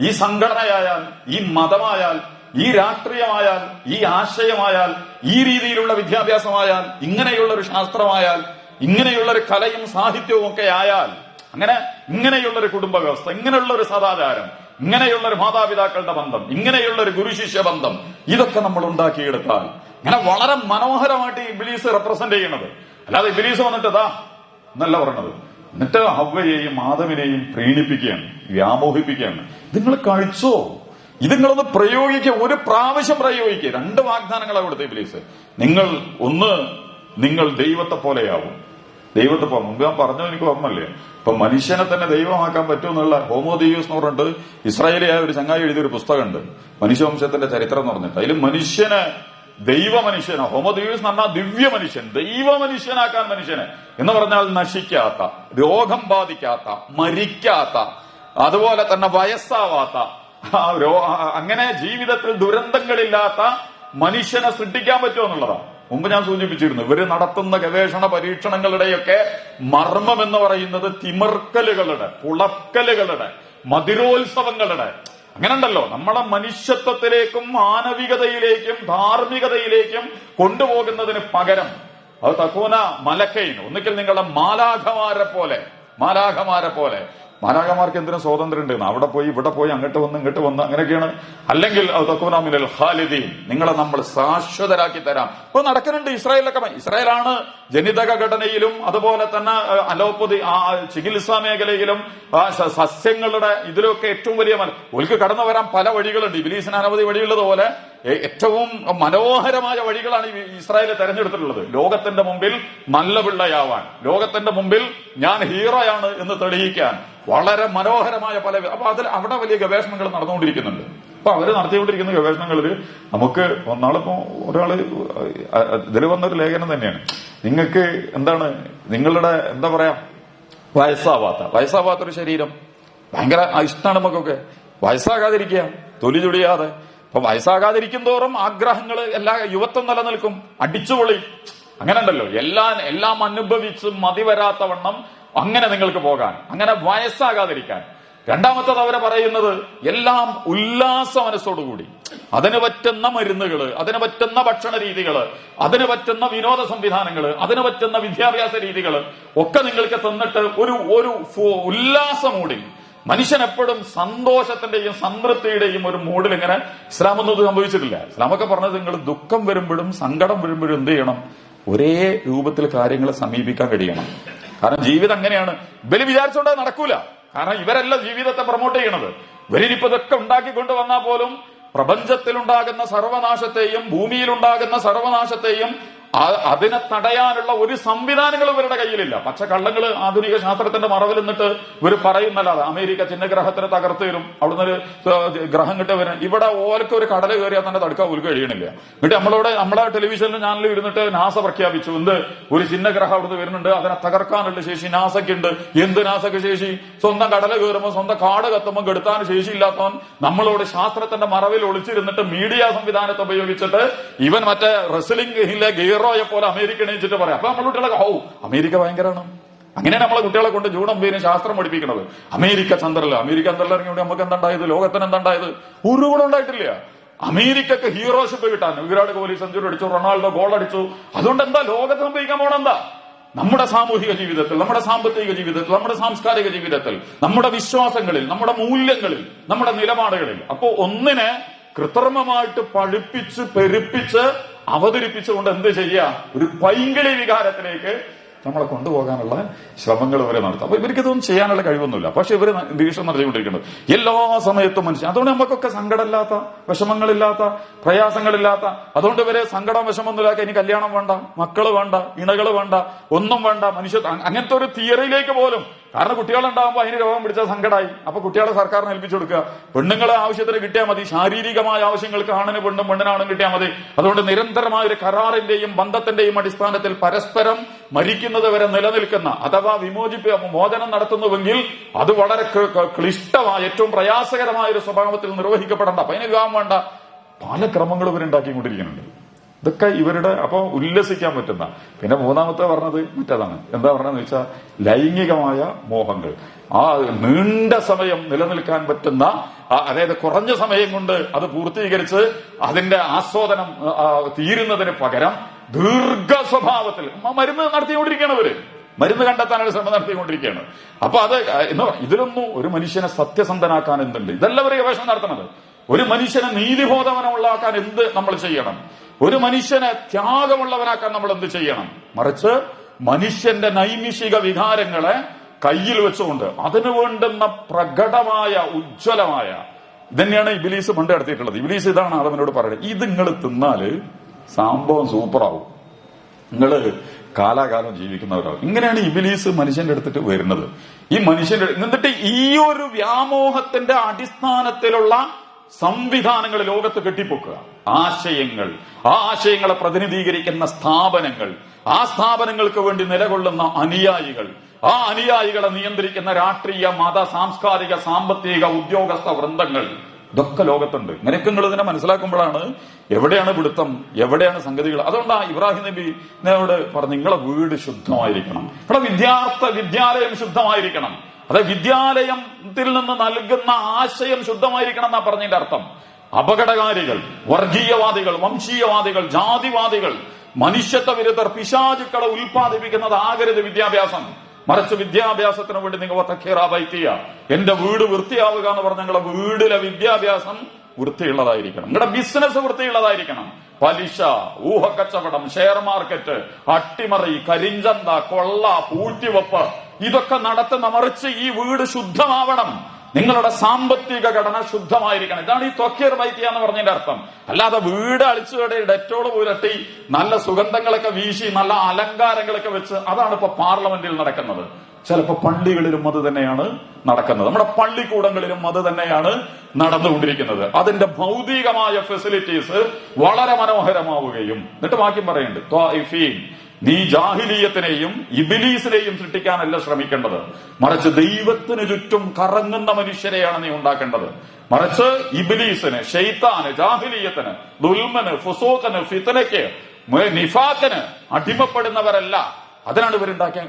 ഈ സംഘടനയായാൽ ഈ മതമായാൽ ഈ രാഷ്ട്രീയമായാൽ ഈ ആശയമായാൽ ഈ രീതിയിലുള്ള വിദ്യാഭ്യാസമായാൽ ഇങ്ങനെയുള്ള ഒരു ശാസ്ത്രമായാൽ ഇങ്ങനെയുള്ള ഒരു കലയും സാഹിത്യവും ഒക്കെ ആയാൽ അങ്ങനെ ഇങ്ങനെയുള്ള ഒരു കുടുംബ വ്യവസ്ഥ ഇങ്ങനെയുള്ള ഒരു സദാചാരം ഇങ്ങനെയുള്ള ഒരു മാതാപിതാക്കളുടെ ബന്ധം ഇങ്ങനെയുള്ള ഒരു ഗുരുശിഷ്യ ബന്ധം ഇതൊക്കെ നമ്മൾ ഉണ്ടാക്കിയെടുത്താൽ ഇങ്ങനെ വളരെ മനോഹരമായിട്ട് ഈ ബിലീസ് റെപ്രസെന്റ് ചെയ്യണത് അല്ലാതെ ബിലീസ് വന്നിട്ട് ഇതാ എന്നല്ല പറഞ്ഞത് എന്നിട്ട് ഹവ്വയെയും മാധവിനെയും പ്രീണിപ്പിക്കുകയാണ് വ്യാമോഹിപ്പിക്കുകയാണ്. നിങ്ങൾ കഴിച്ചോ? ഇത് നിങ്ങളൊന്ന് പ്രയോഗിക്കുക ഒരു പ്രാവശ്യം പ്രയോഗിക്കുക. രണ്ട് വാഗ്ദാനങ്ങളാണ് കൊടുത്തേ ഇബിലീസ്. നിങ്ങൾ ഒന്ന് നിങ്ങൾ ദൈവത്തെ പോലെയാവും. ദൈവത്തെ മുമ്പ് ഞാൻ പറഞ്ഞു എനിക്ക് ഓർമ്മല്ലേ ഇപ്പൊ മനുഷ്യനെ തന്നെ ദൈവമാക്കാൻ പറ്റുമെന്നുള്ള ഹോമോദീയൂസ് എന്ന് പറഞ്ഞിട്ട് ഇസ്രായേലിയായ ഒരു ചങ്ങായി എഴുതിയ ഒരു പുസ്തകമുണ്ട്. മനുഷ്യവംശത്തിന്റെ ചരിത്രം എന്ന് പറഞ്ഞിട്ട്. അതിൽ മനുഷ്യനെ ദൈവ മനുഷ്യനോ ഹോമോദീയൂസ് എന്ന് പറഞ്ഞാൽ ദിവ്യ മനുഷ്യൻ ദൈവ മനുഷ്യനാക്കാൻ മനുഷ്യനെ എന്ന് പറഞ്ഞാൽ നശിക്കാത്ത രോഗം ബാധിക്കാത്ത മരിക്കാത്ത അതുപോലെ തന്നെ വയസ്സാവാത്ത അങ്ങനെ ജീവിതത്തിൽ ദുരന്തങ്ങളില്ലാത്ത മനുഷ്യനെ സൃഷ്ടിക്കാൻ പറ്റുമോ എന്നുള്ളതാണ്. മുമ്പ് ഞാൻ സൂചിപ്പിച്ചിരുന്നു ഇവർ നടത്തുന്ന ഗവേഷണ പരീക്ഷണങ്ങളുടെയൊക്കെ മർമ്മം എന്ന് പറയുന്നത് തിമിർക്കലുകളുടെ പുളക്കലുകളുടെ മധുരോത്സവങ്ങളുടെ. അങ്ങനെ ഉണ്ടല്ലോ നമ്മളെ മനുഷ്യത്വത്തിലേക്കും മാനവികതയിലേക്കും ധാർമ്മികതയിലേക്കും കൊണ്ടുപോകുന്നതിന് പകരം അത് തക്കൂന മലക്കൈൻ ഒന്നിക്കൽ നിങ്ങളുടെ മാലാഖമാരെ പോലെ മാലാഖമാരെ പോലെ മാലാഖമാർക്ക് എന്തിനും സ്വാതന്ത്ര്യം ഉണ്ടെന്ന് അവിടെ പോയി ഇവിടെ പോയി അങ്ങോട്ട് വന്ന് ഇങ്ങോട്ട് വന്ന് അങ്ങനെയൊക്കെയാണ്. അല്ലെങ്കിൽ തക്കൂനാമിനൽ ഖാലിദീൻ. നിങ്ങളെ നമ്മൾ ശാശ്വതരാക്കി തരാം. ഇപ്പൊ നടക്കുന്നുണ്ട് ഇസ്രായേലൊക്കെ ഇസ്രായേലാണ് ജനിതക ഘടനയിലും അതുപോലെ തന്നെ അലോപ്പതി ചികിത്സാ മേഖലയിലും സസ്യങ്ങളുടെ ഇതിലൊക്കെ ഏറ്റവും വലിയ ഒലിക്ക് കടന്നു വരാൻ പല വഴികളുണ്ട്. ഇബിലീസിന് അനവധി വഴിയുള്ളതുപോലെ ഏറ്റവും മനോഹരമായ വഴികളാണ് ഇസ്രായേൽ തെരഞ്ഞെടുത്തിട്ടുള്ളത്. ലോകത്തിന്റെ മുമ്പിൽ നല്ല പിള്ളയാവാൻ ലോകത്തിന്റെ മുമ്പിൽ ഞാൻ ഹീറോയാണ് എന്ന് തെളിയിക്കാൻ വളരെ മനോഹരമായ പല അപ്പൊ അതിൽ അവിടെ വലിയ ഗവേഷണങ്ങൾ നടന്നുകൊണ്ടിരിക്കുന്നുണ്ട്. അപ്പൊ അവർ നടത്തിക്കൊണ്ടിരിക്കുന്ന ഗവേഷണങ്ങളിൽ നമുക്ക് ഒന്നാളിപ്പോ ഒരാൾ ഇതിൽ വന്നൊരു ലേഖനം തന്നെയാണ്. നിങ്ങൾക്ക് എന്താണ് നിങ്ങളുടെ എന്താ പറയാ വയസ്സാവാത്ത വയസ്സാവാത്തൊരു ശരീരം. ഭയങ്കര ഇഷ്ടമാണ് നമുക്കൊക്കെ വയസ്സാകാതിരിക്കുക തൊലി ചുടിയാതെ അപ്പൊ വയസ്സാകാതിരിക്കും തോറും ആഗ്രഹങ്ങൾ എല്ലാ യുവത്വം നിലനിൽക്കും. അടിച്ചുപൊളി. അങ്ങനെ ഉണ്ടല്ലോ എല്ലാം എല്ലാം അനുഭവിച്ച് മതി വരാത്തവണ്ണം അങ്ങനെ നിങ്ങൾക്ക് പോകാൻ അങ്ങനെ വയസ്സാകാതിരിക്കാൻ. രണ്ടാമത്തത് അവരെ പറയുന്നത് എല്ലാം ഉല്ലാസ മനസ്സോടുകൂടി അതിന് പറ്റുന്ന മരുന്നുകൾ അതിന് പറ്റുന്ന ഭക്ഷണ രീതികൾ അതിന് പറ്റുന്ന വിനോദ സംവിധാനങ്ങൾ അതിന് പറ്റുന്ന വിദ്യാഭ്യാസ രീതികൾ ഒക്കെ നിങ്ങൾക്ക് തന്നിട്ട് ഒരു ഒരു ഫു- ഉല്ലാസ മൂഡിൽ മനുഷ്യൻ എപ്പോഴും സന്തോഷത്തിന്റെയും സംതൃപ്തിയുടെയും ഒരു മൂഡിൽ ഇങ്ങനെ ഇസ്ലാം ഒന്നും സംഭവിച്ചിട്ടില്ല. ഇസ്ലാമൊക്കെ പറഞ്ഞത് നിങ്ങൾ ദുഃഖം വരുമ്പോഴും സങ്കടം വരുമ്പോഴും എന്ത് ചെയ്യണം? ഒരേ രൂപത്തിൽ കാര്യങ്ങളെ സമീപിക്കാൻ കഴിയണം. കാരണം ജീവിതം അങ്ങനെയാണ്. ഇവർ വിചാരിച്ചോണ്ട് നടക്കൂല. കാരണം ഇവരല്ല ജീവിതത്തെ പ്രൊമോട്ട് ചെയ്യണത്. ഇവരിനിപ്പോ ഇതൊക്കെ ഉണ്ടാക്കി കൊണ്ടുവന്നാൽ പോലും പ്രപഞ്ചത്തിലുണ്ടാകുന്ന സർവനാശത്തെയും ഭൂമിയിലുണ്ടാകുന്ന സർവനാശത്തെയും അതിനെ തടയാനുള്ള ഒരു സംവിധാനങ്ങൾ ഇവരുടെ കയ്യിലില്ല. പച്ചക്കള്ളങ്ങൾ ആധുനിക ശാസ്ത്രത്തിന്റെ മറവിൽ നിന്നിട്ട് ഇവർ പറയുന്നല്ലാതെ അമേരിക്ക ചിഹ്നഗ്രഹത്തിന് തകർത്തു തരും. അവിടുന്ന് ഒരു ഗ്രഹം കിട്ടി വരും ഇവിടെ ഓലക്ക് ഒരു കടല കയറിയാൽ തന്നെ തടുക്കാൻ ഒരു കഴിയണില്ല. എന്നിട്ട് നമ്മളോട് നമ്മളെ ടെലിവിഷനിലും ചാനലിൽ ഇരുന്നിട്ട് നാസ പ്രഖ്യാപിച്ചു. എന്ത്? ഒരു ചിഹ്നഗ്രഹം അവിടുന്ന് വരുന്നുണ്ട്. അതിനെ തകർക്കാനുള്ള ശേഷി നാസയ്ക്കുണ്ട്. എന്ത് നാസയ്ക്ക് ശേഷി? സ്വന്തം കടല കയറുമ്പോൾ സ്വന്തം കാട് കത്തുമ്പോൾ കെടുത്താൻ ശേഷിയില്ലാത്തവൻ നമ്മളോട് ശാസ്ത്രത്തിന്റെ മറവിൽ ഒളിച്ചിരുന്നിട്ട് മീഡിയ സംവിധാനത്തെ ഉപയോഗിച്ചിട്ട് ഇവൻ മറ്റേ റെസ്ലിംഗിലെ ഗീറോയെ പോലെ അമേരിക്ക എണീച്ചിട്ട് പറയാം. അപ്പൊ നമ്മുടെ കുട്ടികളെ ഓ അമേരിക്ക ഭയങ്കരമാണ് അങ്ങനെയാണ് നമ്മളെ കുട്ടികളെ കൊണ്ട് ജൂൺ പേരും ശാസ്ത്രം പഠിപ്പിക്കുന്നത്. അമേരിക്ക ചന്ദ്രല്ല അമേരിക്ക ചന്ദ്രല്ല ഇറങ്ങിയോണ്ട് നമുക്ക് എന്താണ്ടായത് ലോകത്തിന് എന്താണ്ടായത് ഒരു ഗുണം ഉണ്ടായിട്ടില്ല. അമേരിക്കക്ക് ഹീറോഷിപ്പ് കിട്ടാൻ. വിരാട് കോഹ്ലി സെഞ്ചുറി അടിച്ചു റൊണാൾഡോ ഗോൾ അടിച്ചു. അതുകൊണ്ട് എന്താ? ലോകത്ത് സംഭവിക്കാൻ പോണെന്താ നമ്മുടെ സാമൂഹിക ജീവിതത്തിൽ നമ്മുടെ സാമ്പത്തിക ജീവിതത്തിൽ നമ്മുടെ സാംസ്കാരിക ജീവിതത്തിൽ നമ്മുടെ വിശ്വാസങ്ങളിൽ നമ്മുടെ മൂല്യങ്ങളിൽ നമ്മുടെ നിലപാടുകളിൽ. അപ്പോ ഒന്നിനെ കൃത്രിമമായിട്ട് പഠിപ്പിച്ച് പെരുപ്പിച്ച് അവതരിപ്പിച്ചുകൊണ്ട് എന്ത് ചെയ്യുക ഒരു പൈങ്കിളി വികാരത്തിലേക്ക് നമ്മളെ കൊണ്ടുപോകാനുള്ള ശ്രമങ്ങൾ ഇവരെ നടത്തും. അപ്പൊ ഇവർക്ക് ഇതൊന്നും ചെയ്യാനുള്ള കഴിവൊന്നുമില്ല. പക്ഷെ ഇവർ ഭീഷണം നടത്തിക്കൊണ്ടിരിക്കുന്നത് എല്ലാ സമയത്തും മനുഷ്യൻ അതുകൊണ്ട് നമുക്കൊക്കെ സങ്കടമില്ലാത്ത വിഷമങ്ങളില്ലാത്ത പ്രയാസങ്ങളില്ലാത്ത. അതുകൊണ്ട് ഇവരെ സങ്കടം വിഷമൊന്നുമില്ലാത്ത ഇനി കല്യാണം വേണ്ട മക്കൾ വേണ്ട ഇണകൾ വേണ്ട ഒന്നും വേണ്ട. മനുഷ്യ അങ്ങനത്തെ ഒരു തിയറിയിലേക്ക് പോലും. കാരണം കുട്ടികളുണ്ടാകുമ്പോൾ അതിന് രോഗം പിടിച്ചാൽ സങ്കടമായി അപ്പൊ കുട്ടികളെ സർക്കാരിന് ഏൽപ്പിച്ചു കൊടുക്കുക. പെണ്ണുങ്ങളെ ആവശ്യത്തിന് കിട്ടിയാൽ മതി. ശാരീരികമായ ആവശ്യങ്ങൾക്ക് ആണിന് പെണ്ണും പെണ്ണിനാണും കിട്ടിയാൽ മതി. അതുകൊണ്ട് നിരന്തരമായ ഒരു കരാറിന്റെയും ബന്ധത്തിന്റെയും അടിസ്ഥാനത്തിൽ പരസ്പരം മരിക്കുന്നത് വരെ നിലനിൽക്കുന്ന അഥവാ വിമോചിപ്പ് മോചനം നടത്തുന്നുവെങ്കിൽ അത് വളരെ ക്ലിഷ്ടമായ ഏറ്റവും പ്രയാസകരമായ ഒരു സ്വഭാവത്തിൽ നിർവഹിക്കപ്പെടേണ്ട അപ്പൊ അതിന് വിവാഹം വേണ്ട പല ക്രമങ്ങളും ഇവരുണ്ടാക്കിക്കൊണ്ടിരിക്കുന്നുണ്ട് ഇതൊക്കെ ഇവരുടെ അപ്പൊ ഉല്ലസിക്കാൻ പറ്റുന്ന. പിന്നെ മൂന്നാമത്തെ പറഞ്ഞത് മറ്റേതാണ്. എന്താ പറഞ്ഞതെന്ന് വെച്ചാൽ ലൈംഗികമായ മോഹങ്ങൾ. ആ നീണ്ട സമയം നിലനിൽക്കാൻ പറ്റുന്ന അതായത് കുറഞ്ഞ സമയം കൊണ്ട് അത് പൂർത്തീകരിച്ച് അതിന്റെ ആസ്വാദനം തീരുന്നതിന് പകരം ദീർഘ സ്വഭാവത്തിൽ മരുന്ന് നടത്തിക്കൊണ്ടിരിക്കുകയാണ് അവർ. മരുന്ന് കണ്ടെത്താനുള്ള ശ്രമം നടത്തിക്കൊണ്ടിരിക്കുകയാണ്. അപ്പൊ അത് എന്ന് ഇതിലൊന്നും ഒരു മനുഷ്യനെ സത്യസന്ധനാക്കാൻ എന്തുണ്ട്? ഇതല്ല ഒരു ഗവേഷണം നടത്തണത് ഒരു മനുഷ്യനെ നീതിബോധവനമുള്ളാക്കാൻ എന്ത് നമ്മൾ ചെയ്യണം? ഒരു മനുഷ്യനെ ത്യാഗമുള്ളവനാക്കാൻ നമ്മൾ എന്ത് ചെയ്യണം? മറിച്ച് മനുഷ്യന്റെ നൈമിഷിക വികാരങ്ങളെ കയ്യിൽ വെച്ചുകൊണ്ട് അതിനു വേണ്ടുന്ന പ്രകടമായ ഉജ്ജ്വലമായ ഇതന്നെയാണ് ഇബിലീസ് പണ്ട് നടത്തിയിട്ടുള്ളത്. ഇബിലീസ് ഇതാണ് ആദമിനോട് പറയുന്നത്. ഇത് നിങ്ങൾ തിന്നാൽ സംഭവം സൂപ്പറാവും. നിങ്ങൾ കാലാകാലം ജീവിക്കുന്നവരാവും. ഇങ്ങനെയാണ് ഇബിലീസ് മനുഷ്യന്റെ അടുത്തിട്ട് വരുന്നത്. ഈ മനുഷ്യന്റെ എന്നിട്ട് ഈ ഒരു വ്യാമോഹത്തിന്റെ അടിസ്ഥാനത്തിലുള്ള സംവിധാനങ്ങൾ ലോകത്ത് കെട്ടിപ്പൊക്കുക. ആശയങ്ങൾ. ആ ആശയങ്ങളെ പ്രതിനിധീകരിക്കുന്ന സ്ഥാപനങ്ങൾ. ആ സ്ഥാപനങ്ങൾക്ക് വേണ്ടി നിലകൊള്ളുന്ന അനുയായികൾ. ആ അനുയായികളെ നിയന്ത്രിക്കുന്ന രാഷ്ട്രീയ മത സാംസ്കാരിക സാമ്പത്തിക ഉദ്യോഗസ്ഥ വൃന്ദങ്ങൾ. ഇതൊക്കെ ലോകത്തുണ്ട്. നിനക്ക് നിങ്ങൾ ഇതിനെ മനസ്സിലാക്കുമ്പോഴാണ് എവിടെയാണ് പിടുത്തം എവിടെയാണ് സംഗതികൾ. അതുകൊണ്ടാ ഇബ്രാഹിം നബി നബിനോട് പറഞ്ഞു നിങ്ങളെ വീട് ശുദ്ധമായിരിക്കണം. ഇവിടെ വിദ്യാർത്ഥ വിദ്യാലയം ശുദ്ധമായിരിക്കണം. അതെ വിദ്യാലയത്തിൽ നിന്ന് നൽകുന്ന ആശയം ശുദ്ധമായിരിക്കണം എന്നാ പറഞ്ഞതിന്റെ അർത്ഥം. അപകടകാരികൾ വർഗീയവാദികൾ വംശീയവാദികൾ ജാതിവാദികൾ മനുഷ്യത്വ വിരുദ്ധർ പിശാചുക്കളെ ഉൽപ്പാദിപ്പിക്കുന്നത് ആകരുത് വിദ്യാഭ്യാസം. മറിച്ച് വിദ്യാഭ്യാസത്തിന് വേണ്ടി നിങ്ങൾ തക്കേറ വൈക്കുക എന്റെ വീട് വൃത്തിയാവുക എന്ന് പറഞ്ഞ നിങ്ങളുടെ വീടിലെ വിദ്യാഭ്യാസം വൃത്തിയുള്ളതായിരിക്കണം. നിങ്ങളുടെ ബിസിനസ് വൃത്തിയുള്ളതായിരിക്കണം. പലിശ ഊഹക്കച്ചവടം ഷെയർ മാർക്കറ്റ് അട്ടിമറി കരിഞ്ചന്ത കൊള്ള പൂഴ്ത്തിവെപ്പ് ഇതൊക്കെ നടത്തുന്ന മറിച്ച് ഈ വീട് ശുദ്ധമാവണം. നിങ്ങളുടെ സാമ്പത്തിക ഘടന ശുദ്ധമായിരിക്കണം. ഇതാണ് ഈ ത്വക്കീർ വൈദ്യ എന്ന് പറഞ്ഞതിന്റെ അർത്ഥം. അല്ലാതെ വീട് അളിച്ചുകടെ ഡെറ്റോട് പുരട്ടി നല്ല സുഗന്ധങ്ങളൊക്കെ വീശി നല്ല അലങ്കാരങ്ങളൊക്കെ വെച്ച് അതാണ് ഇപ്പൊ പാർലമെന്റിൽ നടക്കുന്നത്. ചിലപ്പോ പള്ളികളിലും അത് തന്നെയാണ് നടക്കുന്നത്. നമ്മുടെ പള്ളിക്കൂടങ്ങളിലും അത് തന്നെയാണ് നടന്നുകൊണ്ടിരിക്കുന്നത്. അതിന്റെ ഭൗതികമായ ഫെസിലിറ്റീസ് വളരെ മനോഹരമാവുകയും. എന്നിട്ട് വാക്യം പറയുന്നുണ്ട്. നീ ജാഹിലീയത്തിനെയും ഇബിലീസിനെയും സൃഷ്ടിക്കാനല്ല ശ്രമിക്കേണ്ടത്. മറിച്ച് ദൈവത്തിന് ചുറ്റും കറങ്ങുന്ന മനുഷ്യരെയാണ് നീ ഉണ്ടാക്കേണ്ടത്. മറിച്ച് ഇബിലീസിന് ഷെയ്ത്താന് ജാഹിലീയത്തിന് ദുൽമന് ഫുസൂഖന് ഫിത്തനയ്ക്ക് നിഫാക്കന് അടിമപ്പെടുന്നവരല്ല. അതിനാണ് ഇവരുണ്ടാക്കിയ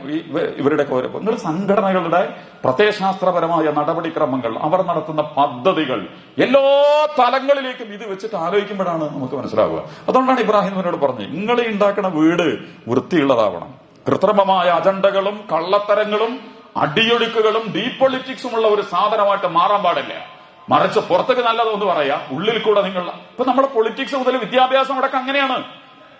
ഇവരുടെ കോരപ്പ് നിങ്ങൾ സംഘടനകളുടെ പ്രത്യയശാസ്ത്രപരമായ നടപടിക്രമങ്ങൾ അവർ നടത്തുന്ന പദ്ധതികൾ എല്ലാ തലങ്ങളിലേക്കും ഇത് വെച്ചിട്ട് ആലോചിക്കുമ്പോഴാണ് നമുക്ക് മനസ്സിലാവുക. അതുകൊണ്ടാണ് ഇബ്രാഹിം എന്നോട് പറഞ്ഞത് നിങ്ങൾ ഉണ്ടാക്കുന്ന വീട് വൃത്തിയുള്ളതാവണം. കൃത്രിമമായ അജണ്ടകളും കള്ളത്തരങ്ങളും അടിയൊഴുക്കുകളും ഡീപ് പൊളിറ്റിക്സും ഉള്ള ഒരു സാധനമായിട്ട് മാറാൻ പാടില്ല. മറിച്ച് പുറത്തേക്ക് നല്ലതെന്ന് പറയാ ഉള്ളിൽ കൂടെ നിങ്ങൾ ഇപ്പൊ നമ്മുടെ പൊളിറ്റിക്സ് മുതൽ വിദ്യാഭ്യാസം അടക്കം അങ്ങനെയാണ്.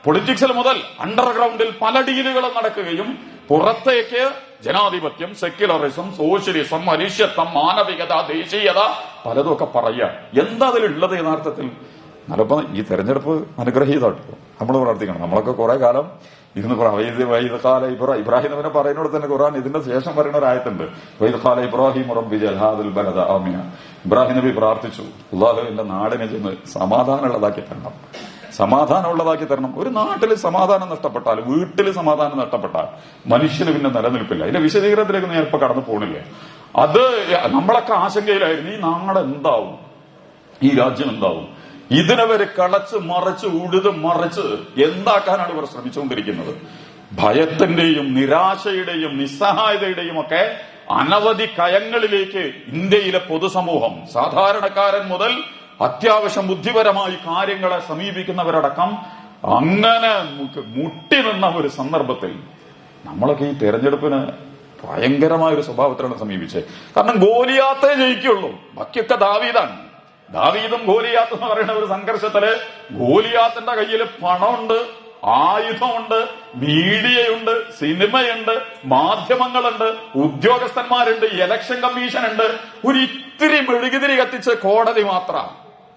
പൊളിറ്റിക്സിൽ മുതൽ അണ്ടർഗ്രൗണ്ടിൽ പല ഡീലുകളും നടക്കുകയും പുറത്തേക്ക് ജനാധിപത്യം സെക്യുലറിസം സോഷ്യലിസം മനുഷ്യത്വം മാനവികത ദേശീയത പലതും ഒക്കെ പറയുക. എന്താ അതിലുള്ളത് യഥാർത്ഥത്തിൽ? നല്ലപ്പോ ഈ തെരഞ്ഞെടുപ്പ് അനുഗ്രഹീതമാട്ടോ നമ്മൾ പ്രാർത്ഥിക്കണം. നമ്മളൊക്കെ കുറെ കാലം ഇരുന്ന് വൈദ്യകാല ഇബ്രാഹിം ഇബ്രാഹിം അവനെ പറയുന്നോട് തന്നെ ഖുറാൻ ഇതിന്റെ ശേഷം പറയുന്ന ഒരു ആയത്തുണ്ട്. വൈദകാല ഇബ്രാഹിം റബ്ബി ജൽഹാദുൽ ബലദ ആമിന ഇബ്രാഹിം നബി പ്രാർത്ഥിച്ചു. അള്ളാഹു എന്റെ നാടിനെ ചെന്ന് സമാധാനമുള്ളതാക്കി തരണം. സമാധാനമുള്ളതാക്കി തരണം. ഒരു നാട്ടിൽ സമാധാനം നഷ്ടപ്പെട്ടാൽ വീട്ടിൽ സമാധാനം നഷ്ടപ്പെട്ടാൽ മനുഷ്യന് പിന്നെ നിലനിൽപ്പില്ല. അതിന്റെ വിശദീകരണത്തിലേക്ക് ഞാൻ ഇപ്പൊ കടന്നു പോകണില്ലേ അത് നമ്മളൊക്കെ ആശങ്കയിലായിരുന്നു. ഈ നാട് എന്താവും? ഈ രാജ്യം എന്താവും? ഇതിനവര് കളച്ച് മറച്ച് ഉഴുത് മറിച്ച് എന്താക്കാനാണ് ഇവർ ശ്രമിച്ചുകൊണ്ടിരിക്കുന്നത്? ഭയത്തിന്റെയും നിരാശയുടെയും നിസ്സഹായതയുടെയും ഒക്കെ അനവധി കയങ്ങളിലേക്ക് ഇന്ത്യയിലെ പൊതുസമൂഹം സാധാരണക്കാരൻ മുതൽ അത്യാവശ്യം ബുദ്ധിപരമായി കാര്യങ്ങളെ സമീപിക്കുന്നവരടക്കം അങ്ങനെ മുട്ടി നിന്ന ഒരു സന്ദർഭത്തിൽ നമ്മളൊക്കെ ഈ തെരഞ്ഞെടുപ്പിന് ഭയങ്കരമായ ഒരു സ്വഭാവത്തിലാണ് സമീപിച്ചത്. കാരണം ഗോലിയാത്തേ ജയിക്കുള്ളൂ ബാക്കിയൊക്കെ ദാവീദാണ്. ദാവീദും ഗോലിയാത്ത് എന്ന് പറയുന്ന ഒരു സംഘർഷത്തിൽ ഗോലിയാത്തിന്റെ കയ്യിൽ പണമുണ്ട് ആയുധമുണ്ട് മീഡിയയുണ്ട് സിനിമയുണ്ട് മാധ്യമങ്ങളുണ്ട് ഉദ്യോഗസ്ഥന്മാരുണ്ട് ഇലക്ഷൻ കമ്മീഷൻ ഉണ്ട്. ഒരു ഇത്തിരി മെഴുകുതിരി കത്തിച്ച് കോടതി മാത്ര.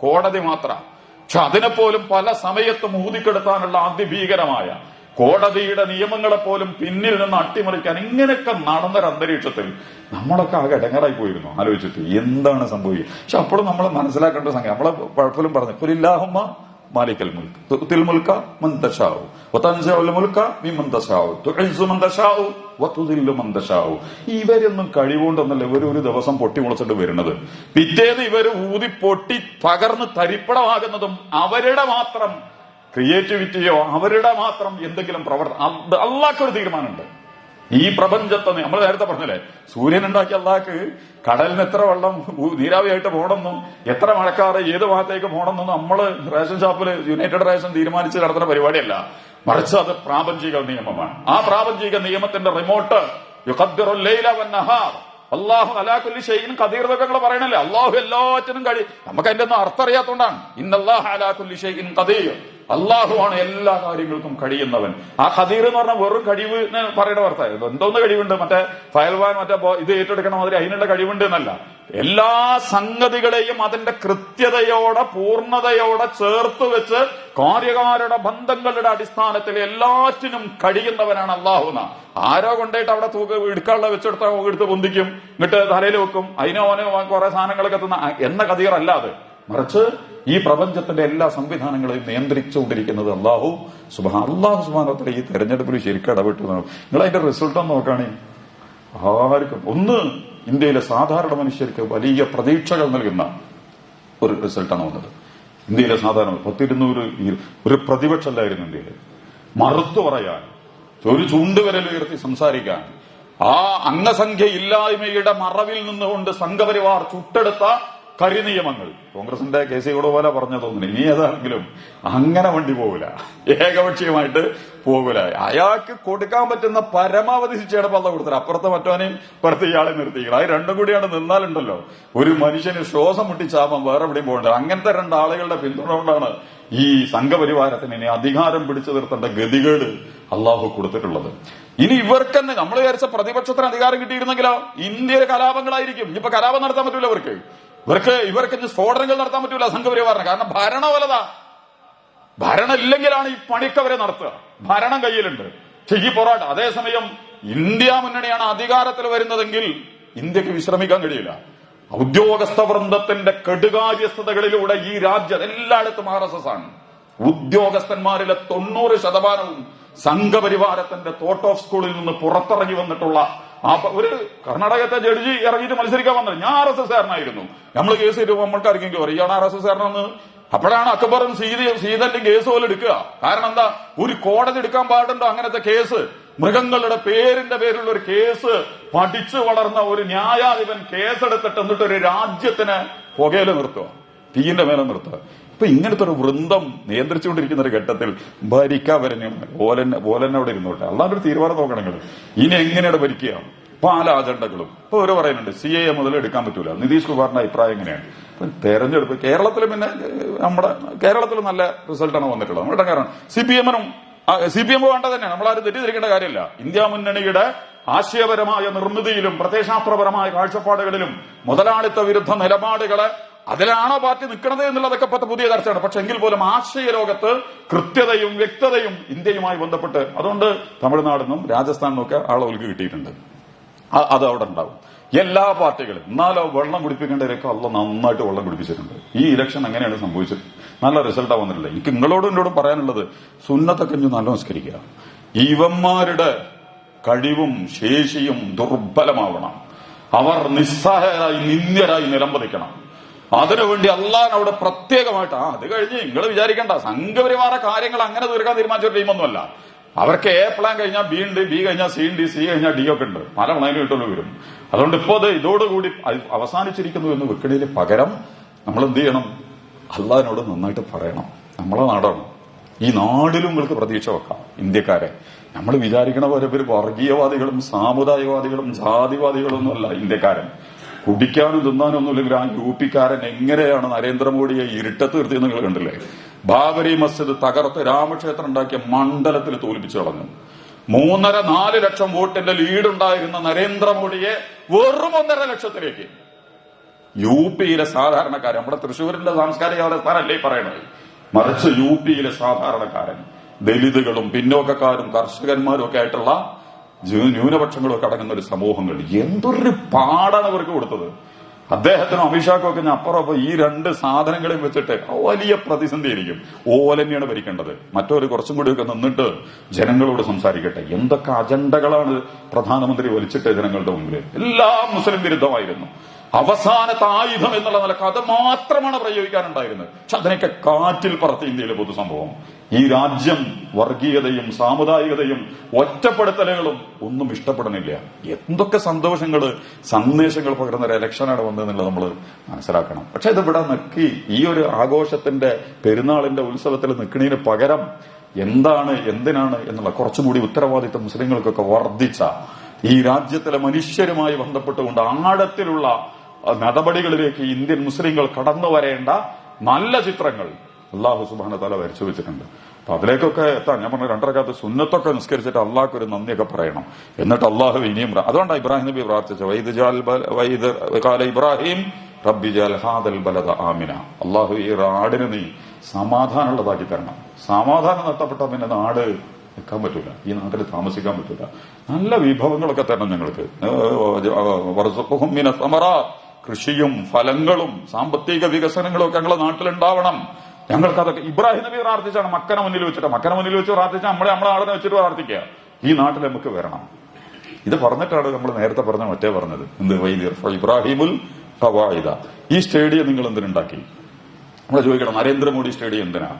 കോടതി മാത്ര. പക്ഷെ അതിനെപ്പോലും പല സമയത്തും ഊതിക്കെടുത്താനുള്ള അതിഭീകരമായ കോടതിയുടെ നിയമങ്ങളെ പോലും പിന്നിൽ നിന്ന് അട്ടിമറിക്കാൻ ഇങ്ങനെയൊക്കെ നടന്നൊരു അന്തരീക്ഷത്തിൽ നമ്മളൊക്കെ ആകെ ഇടങ്ങറായി പോയിരുന്നു. ആലോചിച്ചിട്ട് എന്താണ് സംഭവിക്കുക? പക്ഷെ അപ്പോഴും നമ്മൾ മനസ്സിലാക്കേണ്ട സംഗതി. നമ്മളെ പഴപ്പോലും പറഞ്ഞു പുലില്ലാഹുമ്മ മാലിക്കൽ മുൽക്ക്. തുത്തിൽ മുൽക്ക മന്ദശാവു വതൻസഉൽ മുൽക്ക മിമന്ദശാവു തുഇസ്സു മന്ദശാവു വതുദില്ലു മന്ദശാവു ഇവരൊന്നും കഴിവുകൊണ്ടൊന്നല്ല ഇവർ ഒരു ദിവസം പൊട്ടി മുളച്ചിട്ട് വരുന്നത്? പിറ്റേന്ന് ഇവർ ഊതി പൊട്ടി തകർന്ന് തരിപ്പടമാകുന്നതും അവരുടെ മാത്രം ക്രിയേറ്റിവിറ്റിയോ അവരുടെ മാത്രം എന്തെങ്കിലും പ്രവർത്തനം അള്ളാഹ്ക്കൊരു തീരുമാനമുണ്ട്. ഈ പ്രപഞ്ചത്തെ നമ്മൾ നേരത്തെ പറഞ്ഞല്ലേ സൂര്യൻ ഉണ്ടാക്കിയ അള്ളാഹ്ക്ക് കടലിന് എത്ര വെള്ളം നീരാവിയായിട്ട് പോകണമെന്നും എത്ര മഴക്കാറ് ഏത് ഭാഗത്തേക്ക് പോകണമെന്നും നമ്മൾ റേഷൻ ഷോപ്പിൽ യുണൈറ്റഡ് റേഷൻ തീരുമാനിച്ച് നടത്തുന്ന പരിപാടിയല്ല. മറിച്ച് അത് പ്രാപഞ്ചിക നിയമമാണ്. ആ പ്രാപഞ്ചിക നിയമത്തിന്റെ റിമോട്ട് അള്ളാഹു അലാഖുല്ലി ഷെയ്ൻ കദീർ നിങ്ങൾ പറയണല്ലേ? അള്ളാഹു എല്ലാറ്റിനും കഴിയും നമുക്ക് അതിന്റെ ഒന്നും അർത്ഥം അറിയാത്തോണ്ടാണ് ഇന്നല്ലാഹ് അലാഖുല്ലി ഷെയ്ൻ കദീർ അള്ളാഹുവാണ് എല്ലാ കാര്യങ്ങൾക്കും കഴിയുന്നവൻ. ആ ഖദീർ എന്ന് പറഞ്ഞ വെറും കഴിവ് പറയുന്ന അർത്ഥം എന്തോന്ന് കഴിവുണ്ട്? മറ്റേ ഫയൽവാൻ മറ്റേ ഇത് ഏറ്റെടുക്കണ മാതിരി അതിനുള്ള കഴിവുണ്ട് എന്നല്ല. എല്ലാ സംഗതികളെയും അതിന്റെ കൃത്യതയോടെ പൂർണതയോടെ ചേർത്ത് വെച്ച് കാര്യകാരുടെ ബന്ധങ്ങളുടെ അടിസ്ഥാനത്തിൽ എല്ലാറ്റിനും കഴിയുന്നവനാണ് അള്ളാഹുന ആരോ കൊണ്ടേട്ട് അവിടെ തൂക്ക് എടുക്കാനുള്ള വെച്ചെടുത്ത എടുത്ത് പൊന്തിക്കും. എന്നിട്ട് തലയിൽ വെക്കും. അതിനോ അവനോ കുറെ സാധനങ്ങളൊക്കെ എത്തുന്ന എന്ന കതീർ അല്ലാതെ മറിച്ച് ഈ പ്രപഞ്ചത്തിന്റെ എല്ലാ സംവിധാനങ്ങളെയും നിയന്ത്രിച്ചുകൊണ്ടിരിക്കുന്നത് അള്ളാഹു സുബാൻ അള്ളാഹു സുബാനത്തിൽ ഈ തെരഞ്ഞെടുപ്പിൽ ശരിക്കും ഇടപെട്ടു നിങ്ങൾ അതിന്റെ റിസൾട്ട് നോക്കുകയാണെങ്കിൽ ആർക്കും ഒന്ന് ഇന്ത്യയിലെ സാധാരണ മനുഷ്യർക്ക് വലിയ പ്രതീക്ഷകൾ നൽകുന്ന ഒരു റിസൾട്ടാണ് വന്നത്. ഇന്ത്യയിലെ സാധാരണ പത്തിരുന്നൂറ് ഒരു പ്രതിപക്ഷമല്ലായിരുന്നു ഇന്ത്യയിൽ മറുത്തു പറയാൻ ഒരു ചൂണ്ടുവിരൽ ഉയർത്തി സംസാരിക്കാൻ ആ അംഗസംഖ്യ ഇല്ലായ്മയുടെ മറവിൽ നിന്നുകൊണ്ട് സംഘപരിവാർ ചുട്ടെടുത്ത കരിനിയമങ്ങൾ കോൺഗ്രസിന്റെ കെ സി പോലെ പറഞ്ഞു തോന്നുന്നു. ഇനി ഏതാണെങ്കിലും അങ്ങനെ വണ്ടി പോകില്ല ഏകപക്ഷീയമായിട്ട് പോകില്ല അയാൾക്ക് കൊടുക്കാൻ പറ്റുന്ന പരമാവധി ശിക്ഷയുടെ പള്ള കൊടുത്തത്. അപ്പുറത്തെ മറ്റവനെയും ഇപ്പുറത്തെ ഇയാളെ നിർത്തിക്കണം അത് രണ്ടും കൂടിയാണ് നിന്നാലുണ്ടല്ലോ. ഒരു മനുഷ്യന് ശ്വാസം മുട്ടിച്ചാവാൻ വേറെ എവിടെയും പോകണ്ട. അങ്ങനത്തെ രണ്ടാളുകളുടെ പിന്തുണ കൊണ്ടാണ് ഈ സംഘപരിവാരത്തിന് ഇനി അധികാരം പിടിച്ചു നിർത്തേണ്ട ഗതികേട് അള്ളാഹു കൊടുത്തിട്ടുള്ളത്. ഇനി ഇവർക്കെന്ന് നമ്മൾ വിചാരിച്ച പ്രതിപക്ഷത്തിന് അധികാരം കിട്ടിയിരുന്നെങ്കിലോ? ഇന്ത്യയിലെ കലാപങ്ങളായിരിക്കും. ഇനിയിപ്പോ കലാപം നടത്താൻ പറ്റൂല ഇവർക്ക്. ഇവർക്ക് ഇവർക്ക് ഇനി സ്ഫോടനങ്ങൾ നടത്താൻ പറ്റൂല സംഘപരിവാറിന്. കാരണം ഭരണവലതാ ഭരണം ഇല്ലെങ്കിലാണ് ഈ പണിക്കവരെ നടത്തുക. ഭരണം കയ്യിലുണ്ട്. ചെയ്യി പോരാട്ടം അതേസമയം ഇന്ത്യ മുന്നണിയാണ് അധികാരത്തിൽ വരുന്നതെങ്കിൽ ഇന്ത്യയ്ക്ക് വിശ്രമിക്കാൻ കഴിയില്ല. ഉദ്യോഗസ്ഥ വൃന്ദത്തിന്റെ കെടുകാര്യസ്ഥതകളിലൂടെ ഈ രാജ്യം എല്ലായിടത്തും ആർ എസ് എസ് ആണ്. ഉദ്യോഗസ്ഥന്മാരിലെ തൊണ്ണൂറ് ശതമാനവും സംഘപരിവാരത്തിന്റെ തോട്ട് ഓഫ് സ്കൂളിൽ നിന്ന് പുറത്തിറങ്ങി വന്നിട്ടുള്ള ഒരു കർണാടകത്തെ ജഡ്ജി ഇറങ്ങിയിട്ട് മത്സരിക്കാൻ വന്നത് ഞാൻ ആർ എസ് എസ് കാരനായിരുന്നു. നമ്മൾ കേസ് തരുമ്പോൾ നമ്മൾക്ക് ആർക്കെങ്കിലും അറിയാം? ഇയാൾ ആർ എസ് എസ് കാരനെന്ന് അപ്പോഴാണ് അക്ബറും സീതയും സീതന്റെ കേസ് പോലെ എടുക്കുക. കാരണം എന്താ? ഒരു കോടതി എടുക്കാൻ പാടുണ്ടോ അങ്ങനത്തെ കേസ് മൃഗങ്ങളുടെ പേരിന്റെ പേരിലുള്ള ഒരു കേസ് പഠിച്ചു വളർന്ന ഒരു ന്യായാധിപൻ കേസെടുത്തിട്ട് എന്നിട്ട് ഒരു രാജ്യത്തിന് പുകയില നിർത്തുക. തീയിന്റെ മേലെ നിർത്തുക. ഇപ്പൊ ഇങ്ങനത്തെ ഒരു വൃന്ദം നിയന്ത്രിച്ചുകൊണ്ടിരിക്കുന്ന ഒരു ഘട്ടത്തിൽ ഭരിക്കാൻ വരുന്ന ഓലന്നെ അവിടെ ഇരുന്നോട്ടെ. അല്ലാണ്ട് ഒരു തീരുമാനം നോക്കണം ഇനി എങ്ങനെയാണ് ഭരിക്കുക? പല അജണ്ടകളും. ഇപ്പൊ ഓരോ പറയുന്നുണ്ട് സി എ മുതൽ എടുക്കാൻ പറ്റൂല. നിതീഷ് കുമാറിന്റെ അഭിപ്രായം എങ്ങനെയാണ്? തെരഞ്ഞെടുപ്പ് കേരളത്തിൽ പിന്നെ നമ്മുടെ കേരളത്തിൽ നല്ല റിസൾട്ടാണ് വന്നിട്ടുള്ളത്. നമ്മുടെ കാരണം സി പി എമ്മിനും സി പി എം വേണ്ട തന്നെയാണ് നമ്മളാരും തെറ്റിദ്ധരിക്കേണ്ട കാര്യമില്ല. ഇന്ത്യ മുന്നണിയുടെ ആശയപരമായ നിർമ്മിതിയിലും പ്രത്യയശാസ്ത്രപരമായ കാഴ്ചപ്പാടുകളിലും മുതലാളിത്ത വിരുദ്ധ നിലപാടുകളെ അതിലാണോ പാർട്ടി നിൽക്കുന്നത് എന്നുള്ളതൊക്കെ ഇപ്പോഴത്തെ പുതിയ ചർച്ചയാണ്. പക്ഷെ എങ്കിൽ പോലും ആശയ ലോകത്ത് കൃത്യതയും വ്യക്തതയും ഇന്ത്യയുമായി ബന്ധപ്പെട്ട് അതുകൊണ്ട് തമിഴ്നാടിൽ നിന്നും ഒക്കെ ആളുകൾക്ക് കിട്ടിയിട്ടുണ്ട്. അത് അവിടെ ഉണ്ടാവും. എല്ലാ പാർട്ടികളും എന്നാലോ വെള്ളം കുടിപ്പിക്കേണ്ടവരൊക്കെ അല്ല നന്നായിട്ട് വെള്ളം കുടിപ്പിച്ചിട്ടുണ്ട്. ഈ ഇലക്ഷൻ അങ്ങനെയാണ് സംഭവിച്ചത്? നല്ല റിസൾട്ടാ വന്നിട്ടില്ല. എനിക്ക് നിങ്ങളോടും എന്നോടും പറയാനുള്ളത് സുന്നത്തൊക്കെ നല്ല നമസ്കരിക്കുക ഇവന്മാരുടെ കഴിവും ശേഷിയും ദുർബലമാവണം. അവർ നിസ്സഹായരായി നിന്ദ്യരായി നിലംപതിക്കണം. അതിനുവേണ്ടി അള്ളാൻ അവിടെ പ്രത്യേകമായിട്ട് ആ അത് കഴിഞ്ഞ് നിങ്ങൾ വിചാരിക്കണ്ട. സംഘപരിവാര കാര്യങ്ങൾ അങ്ങനെ തീർക്കാൻ തീരുമാനിച്ച ഒരു ടീമൊന്നുമല്ല. അവർക്ക് എ പ്ലാൻ കഴിഞ്ഞാൽ ബി ഉണ്ട് ബി കഴിഞ്ഞാൽ സി ഉണ്ട് സി കഴിഞ്ഞാൽ ഡി ഒക്കെ ഉണ്ട്. പല പ്ലാനും കിട്ടുള്ളൂ വരും. അതുകൊണ്ട് ഇപ്പോ അത് ഇതോടുകൂടി അവസാനിച്ചിരിക്കുന്നു എന്ന് വെക്കണേൽ പകരം നമ്മൾ എന്ത് ചെയ്യണം? അള്ളാഹിനോട് നന്നായിട്ട് പറയണം. നമ്മളെ നാടാണ്. ഈ നാടിലും നിങ്ങൾക്ക് പ്രതീക്ഷ വെക്കാം ഇന്ത്യക്കാരെ. നമ്മൾ വിചാരിക്കണ പോലെ ഇവർ വർഗീയവാദികളും സാമുദായികവാദികളും ജാതിവാദികളും ഒന്നുമല്ല ഇന്ത്യക്കാരൻ. കുടിക്കാനും തിന്നാനും ഒന്നുമില്ലെങ്കിൽ ആ യു എങ്ങനെയാണ് നരേന്ദ്രമോദിയെ ഇരുട്ടത്ത് നിർത്തിയെന്ന് നിങ്ങൾ കണ്ടില്ലേ? ബാബരി മസ്ജിദ് തകർത്ത് രാമക്ഷേത്രം ഉണ്ടാക്കിയ മണ്ഡലത്തിൽ തോൽപ്പിച്ചു കളഞ്ഞു. മൂന്നര നാല് ലക്ഷം വോട്ടിന്റെ ലീഡ് ഉണ്ടായിരുന്ന നരേന്ദ്രമോദിയെ വെറും ഒന്നര ലക്ഷത്തിലേക്ക്. യു പിയിലെ സാധാരണക്കാരൻ നമ്മുടെ തൃശ്ശൂരിന്റെ സാംസ്കാരിക അവസ്ഥാനല്ലേ പറയണത്? മറിച്ച് യു പിയിലെ സാധാരണക്കാരൻ ദലിതുകളും പിന്നോക്കക്കാരും കർഷകന്മാരും ഒക്കെ ആയിട്ടുള്ള ജൂ- ന്യൂനപക്ഷങ്ങളും ഒക്കെ അടങ്ങുന്ന ഒരു സമൂഹങ്ങൾ. എന്തൊരു പാടാണ് അവർക്ക് കൊടുത്തത്. അദ്ദേഹത്തിനും അമിത്ഷാക്കും അപ്പുറം അപ്പൊ ഈ രണ്ട് സാധനങ്ങളെയും വെച്ചിട്ട് വലിയ പ്രതിസന്ധി ആയിരിക്കും. ഓലന്നെയാണ് ഭരിക്കേണ്ടത്. മറ്റൊരു കുറച്ചും കൂടി ഒക്കെ നിന്നിട്ട് ജനങ്ങളോട് സംസാരിക്കട്ടെ. എന്തൊക്കെ അജണ്ടകളാണ് പ്രധാനമന്ത്രി വലിച്ചിട്ട് ജനങ്ങളുടെ മുമ്പിൽ എല്ലാം മുസ്ലിം വിരുദ്ധമായിരുന്നു. അവസാനത്തെ ആയുധം എന്നുള്ള നിലയ്ക്ക് അത് മാത്രമാണ് പ്രയോഗിക്കാനുണ്ടായിരുന്നത്. പക്ഷെ അതിനൊക്കെ കാറ്റിൽ പറത്തി ഇന്ത്യയിലെ പൊതുസംഭവം. ഈ രാജ്യം വർഗീയതയും സാമുദായികതയും ഒറ്റപ്പെടുത്തലുകളും ഒന്നും ഇഷ്ടപ്പെടുന്നില്ല. എന്തൊക്കെ സന്തോഷങ്ങൾ സന്ദേശങ്ങൾ പകരുന്ന ഒരു ഇലക്ഷനാണ് വന്നതെന്നുള്ളത് നമ്മൾ മനസ്സിലാക്കണം. പക്ഷെ ഇത് ഇവിടെ നിൽക്കി ഈ ഒരു ആഘോഷത്തിന്റെ പെരുന്നാളിന്റെ ഉത്സവത്തിൽ നിൽക്കുന്നതിന് പകരം എന്താണ് എന്തിനാണ് എന്നുള്ള കുറച്ചും കൂടി ഉത്തരവാദിത്തം മുസ്ലിങ്ങൾക്കൊക്കെ വർദ്ധിച്ച ഈ രാജ്യത്തിലെ മനുഷ്യരുമായി ബന്ധപ്പെട്ടുകൊണ്ട് ആഴത്തിലുള്ള നടപടികളിലേക്ക് ഇന്ത്യൻ മുസ്ലിങ്ങൾ കടന്നു വരേണ്ട നല്ല ചിത്രങ്ങൾ അള്ളാഹു സുബാന തല വരച്ചു വെച്ചിട്ടുണ്ട്. അപ്പൊ അതിലേക്കൊക്കെ എത്താൻ ഞാൻ പറഞ്ഞ രണ്ടരക്കാലത്ത് സുന്നത്തൊക്കെ നിസ്കരിച്ചിട്ട് അള്ളാഹ്ക്ക് ഒരു നന്ദിയൊക്കെ പറയണം. എന്നിട്ട് അള്ളാഹു ഇനിയും അതുകൊണ്ട് അതുകൊണ്ടാണ് ഇബ്രാഹിം നബി പ്രാർത്ഥിച്ചത് വൈദ് വൈദ് കാല ഇബ്രാഹിം റബ്ബി ജാൽ ഹാദൽ ആമിന. അള്ളാഹു ഈ നാടിന് നീ സമാധാനമുള്ളതാക്കി തരണം. സമാധാനം നഷ്ടപ്പെട്ട പിന്നെ നാട് നിൽക്കാൻ പറ്റൂല. ഈ നാട്ടിൽ താമസിക്കാൻ പറ്റൂല. നല്ല വിഭവങ്ങളൊക്കെ തരണം ഞങ്ങൾക്ക്. കൃഷിയും ഫലങ്ങളും സാമ്പത്തിക വികസനങ്ങളും ഒക്കെ ഞങ്ങളുടെ നാട്ടിലുണ്ടാവണം. ഞങ്ങൾക്ക് അതൊക്കെ ഇബ്രാഹിം നബി പ്രാർത്ഥിച്ചാണ് മക്കനെ മുന്നിൽ വെച്ചിട്ട്. മക്കനെ മുന്നിൽ വെച്ച് പ്രാർത്ഥിച്ചാൽ നമ്മളെ നമ്മളെ ആളിനെ വെച്ചിട്ട് പ്രാർത്ഥിക്കുക. ഈ നാട്ടിൽ നമുക്ക് വരണം. ഇത് പറഞ്ഞിട്ടാണ് നമ്മൾ നേരത്തെ പറഞ്ഞ മറ്റേ പറഞ്ഞത്. എന്ത്? വൈദ്യർ ഇബ്രാഹിമുൽ ഫവായിദ. ഈ സ്റ്റേഡിയം നിങ്ങൾ എന്തിനുണ്ടാക്കി? നമ്മളെ ചോദിക്കണം നരേന്ദ്രമോദി സ്റ്റേഡിയം എന്തിനാ?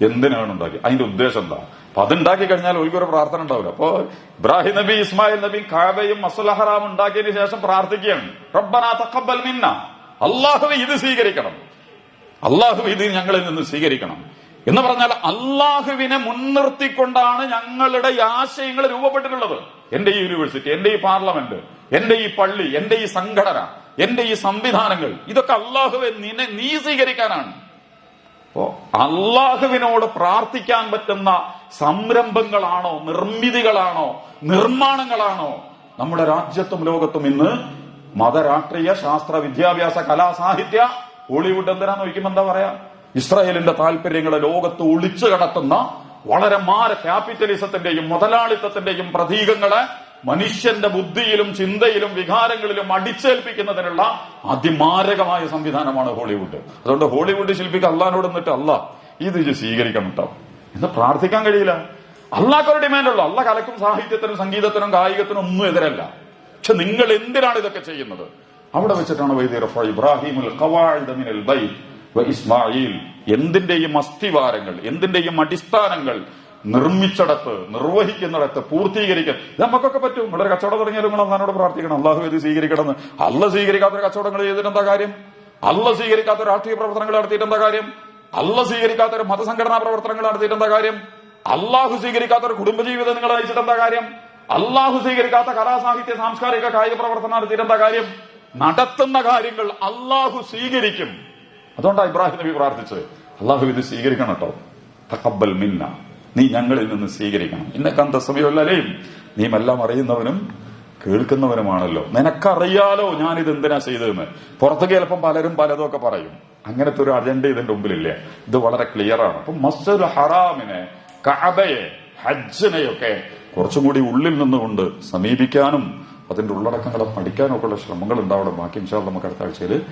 എന്തിനാണ് ഉണ്ടാക്കി അതിന്റെ ഉദ്ദേശം എന്താ? അപ്പൊ അതുണ്ടാക്കി കഴിഞ്ഞാൽ ഒരിക്കലും പ്രാർത്ഥന ഉണ്ടാവില്ല. അപ്പോ ഇബ്രാഹിം നബി ഇസ്മായിൽ നബി കാബയും മസുലഹറാം ഉണ്ടാക്കിയതിന് ശേഷം പ്രാർത്ഥിക്കുകയാണ്. റബ്ബന തഖബ്ബൽ മിന്ന. അള്ളാഹു ഇത് സ്വീകരിക്കണം. അള്ളാഹു ഇത് ഞങ്ങളിൽ നിന്ന് സ്വീകരിക്കണം. എന്ന് പറഞ്ഞാൽ അള്ളാഹുവിനെ മുൻനിർത്തിക്കൊണ്ടാണ് ഞങ്ങളുടെ ആശയങ്ങൾ രൂപപ്പെട്ടിട്ടുള്ളത്. എന്റെ ഈ യൂണിവേഴ്സിറ്റി എന്റെ ഈ പാർലമെന്റ് എന്റെ ഈ പള്ളി എന്റെ ഈ സംഘടന എന്റെ ഈ സംവിധാനങ്ങൾ ഇതൊക്കെ അള്ളാഹുവെ നിന്നെ നീ സ്വീകരിക്കാനാണ്. അപ്പോ അള്ളാഹുവിനോട് പ്രാർത്ഥിക്കാൻ പറ്റുന്ന സംരംഭങ്ങളാണോ നിർമ്മിതികളാണോ നിർമ്മാണങ്ങളാണോ? നമ്മുടെ രാജ്യത്തും ലോകത്തും ഇന്ന് മതരാഷ്ട്രീയ ശാസ്ത്ര വിദ്യാഭ്യാസ കലാ സാഹിത്യ ഹോളിവുഡ് എന്തിനാന്ന് നോക്കുമ്പോ എന്താ പറയാ? ഇസ്രായേലിന്റെ താല്പര്യങ്ങളെ ലോകത്ത് ഒളിച്ചു കടത്തുന്ന വളരെ മാര ക്യാപിറ്റലിസത്തിന്റെയും മുതലാളിത്തത്തിന്റെയും പ്രതീകങ്ങളെ മനുഷ്യന്റെ ബുദ്ധിയിലും ചിന്തയിലും വികാരങ്ങളിലും അടിച്ചേൽപ്പിക്കുന്നതിനുള്ള അതിമാരകമായ സംവിധാനമാണ് ഹോളിവുഡ്. അതുകൊണ്ട് ഹോളിവുഡ് ശില്പിക്ക് അള്ളഹാനോട് നിന്നിട്ട് അല്ല ഇത് സ്വീകരിക്കണം കേട്ടോ എന്ന് പ്രാർത്ഥിക്കാൻ കഴിയില്ല? അള്ളാഹ്ക്കൊരു ഡിമാൻഡുള്ളൂ അല്ല കലക്കും സാഹിത്യത്തിനും സംഗീതത്തിനും കായികത്തിനും ഒന്നും എതിരല്ല. പക്ഷെ നിങ്ങൾ എന്തിനാണ് ഇതൊക്കെ ചെയ്യുന്നത്? അവിടെ വെച്ചിട്ടാണ് വ ഇസ്മായിൽ എന്തിന്റെയും അസ്ഥിവാരങ്ങൾ എന്തിന്റെയും അടിസ്ഥാനങ്ങൾ നിർമ്മിച്ചിടത്ത് നിർവഹിക്കുന്നിടത്ത് പൂർത്തീകരിക്കാൻ ഇത് നമുക്കൊക്കെ പറ്റും. ഇവിടെ കച്ചവടം തുടങ്ങിയാലും നിങ്ങൾ അന്നാനോട് പ്രാർത്ഥിക്കണം. അള്ളാഹു ഇത് സ്വീകരിക്കണം എന്ന് അല്ല സ്വീകരിക്കാത്തൊരു കച്ചവടങ്ങൾ ചെയ്തിട്ട് എന്താ കാര്യം? അല്ല സ്വീകരിക്കാത്ത രാഷ്ട്രീയ പ്രവർത്തനങ്ങൾ നടത്തിയിട്ട് എന്താ കാര്യം? അല്ല സ്വീകരിക്കാത്ത ഒരു മതസംഘടനാ പ്രവർത്തനങ്ങൾ നടത്തിയിട്ട് എന്താ കാര്യം? അള്ളാഹു സ്വീകരിക്കാത്ത ഒരു കുടുംബജീവിതം നിങ്ങൾ നയിച്ചിട്ട് എന്താ കാര്യം? അള്ളാഹു സ്വീകരിക്കാത്ത കലാസാഹിത്യ സാംസ്കാരിക കായിക പ്രവർത്തനം നടത്തിയിട്ട് എന്താ കാര്യം? നടത്തുന്ന കാര്യങ്ങൾ അള്ളാഹു സ്വീകരിക്കും. അതുകൊണ്ടാണ് ഇബ്രാഹിം നബി പ്രാർത്ഥിച്ചത് അള്ളാഹു ഇത് സ്വീകരിക്കണം കേട്ടോ. തക്കബൽ മിന്ന. നീ ഞങ്ങളിൽ നിന്ന് സ്വീകരിക്കണം. ഇന്നൊക്കെ സമയമല്ലേ നീ എല്ലാം അറിയുന്നവനും കേൾക്കുന്നവനുമാണല്ലോ. നിനക്കറിയാലോ ഞാനിത് എന്തിനാ ചെയ്തതെന്ന്? പുറത്തേക്ക് ചിലപ്പം പലരും പലതും ഒക്കെ പറയും. അങ്ങനത്തെ ഒരു അജണ്ട ഇതിന്റെ മുമ്പിലില്ല. ഇത് വളരെ ക്ലിയർ ആണ്. അപ്പൊ മസ്ജിദ് ഹറാമിനെ കഅബയെ ഹജ്ജിനെയൊക്കെ കുറച്ചും കൂടി ഉള്ളിൽ നിന്നുകൊണ്ട് സമീപിക്കാനും അതിന്റെ ഉള്ളടക്കങ്ങളെ പഠിക്കാനും ഒക്കെയുള്ള ശ്രമങ്ങൾ ഉണ്ടാവണം. ബാക്കി ഇൻഷാൽ നമുക്ക് അടുത്ത ആഴ്ചയിൽ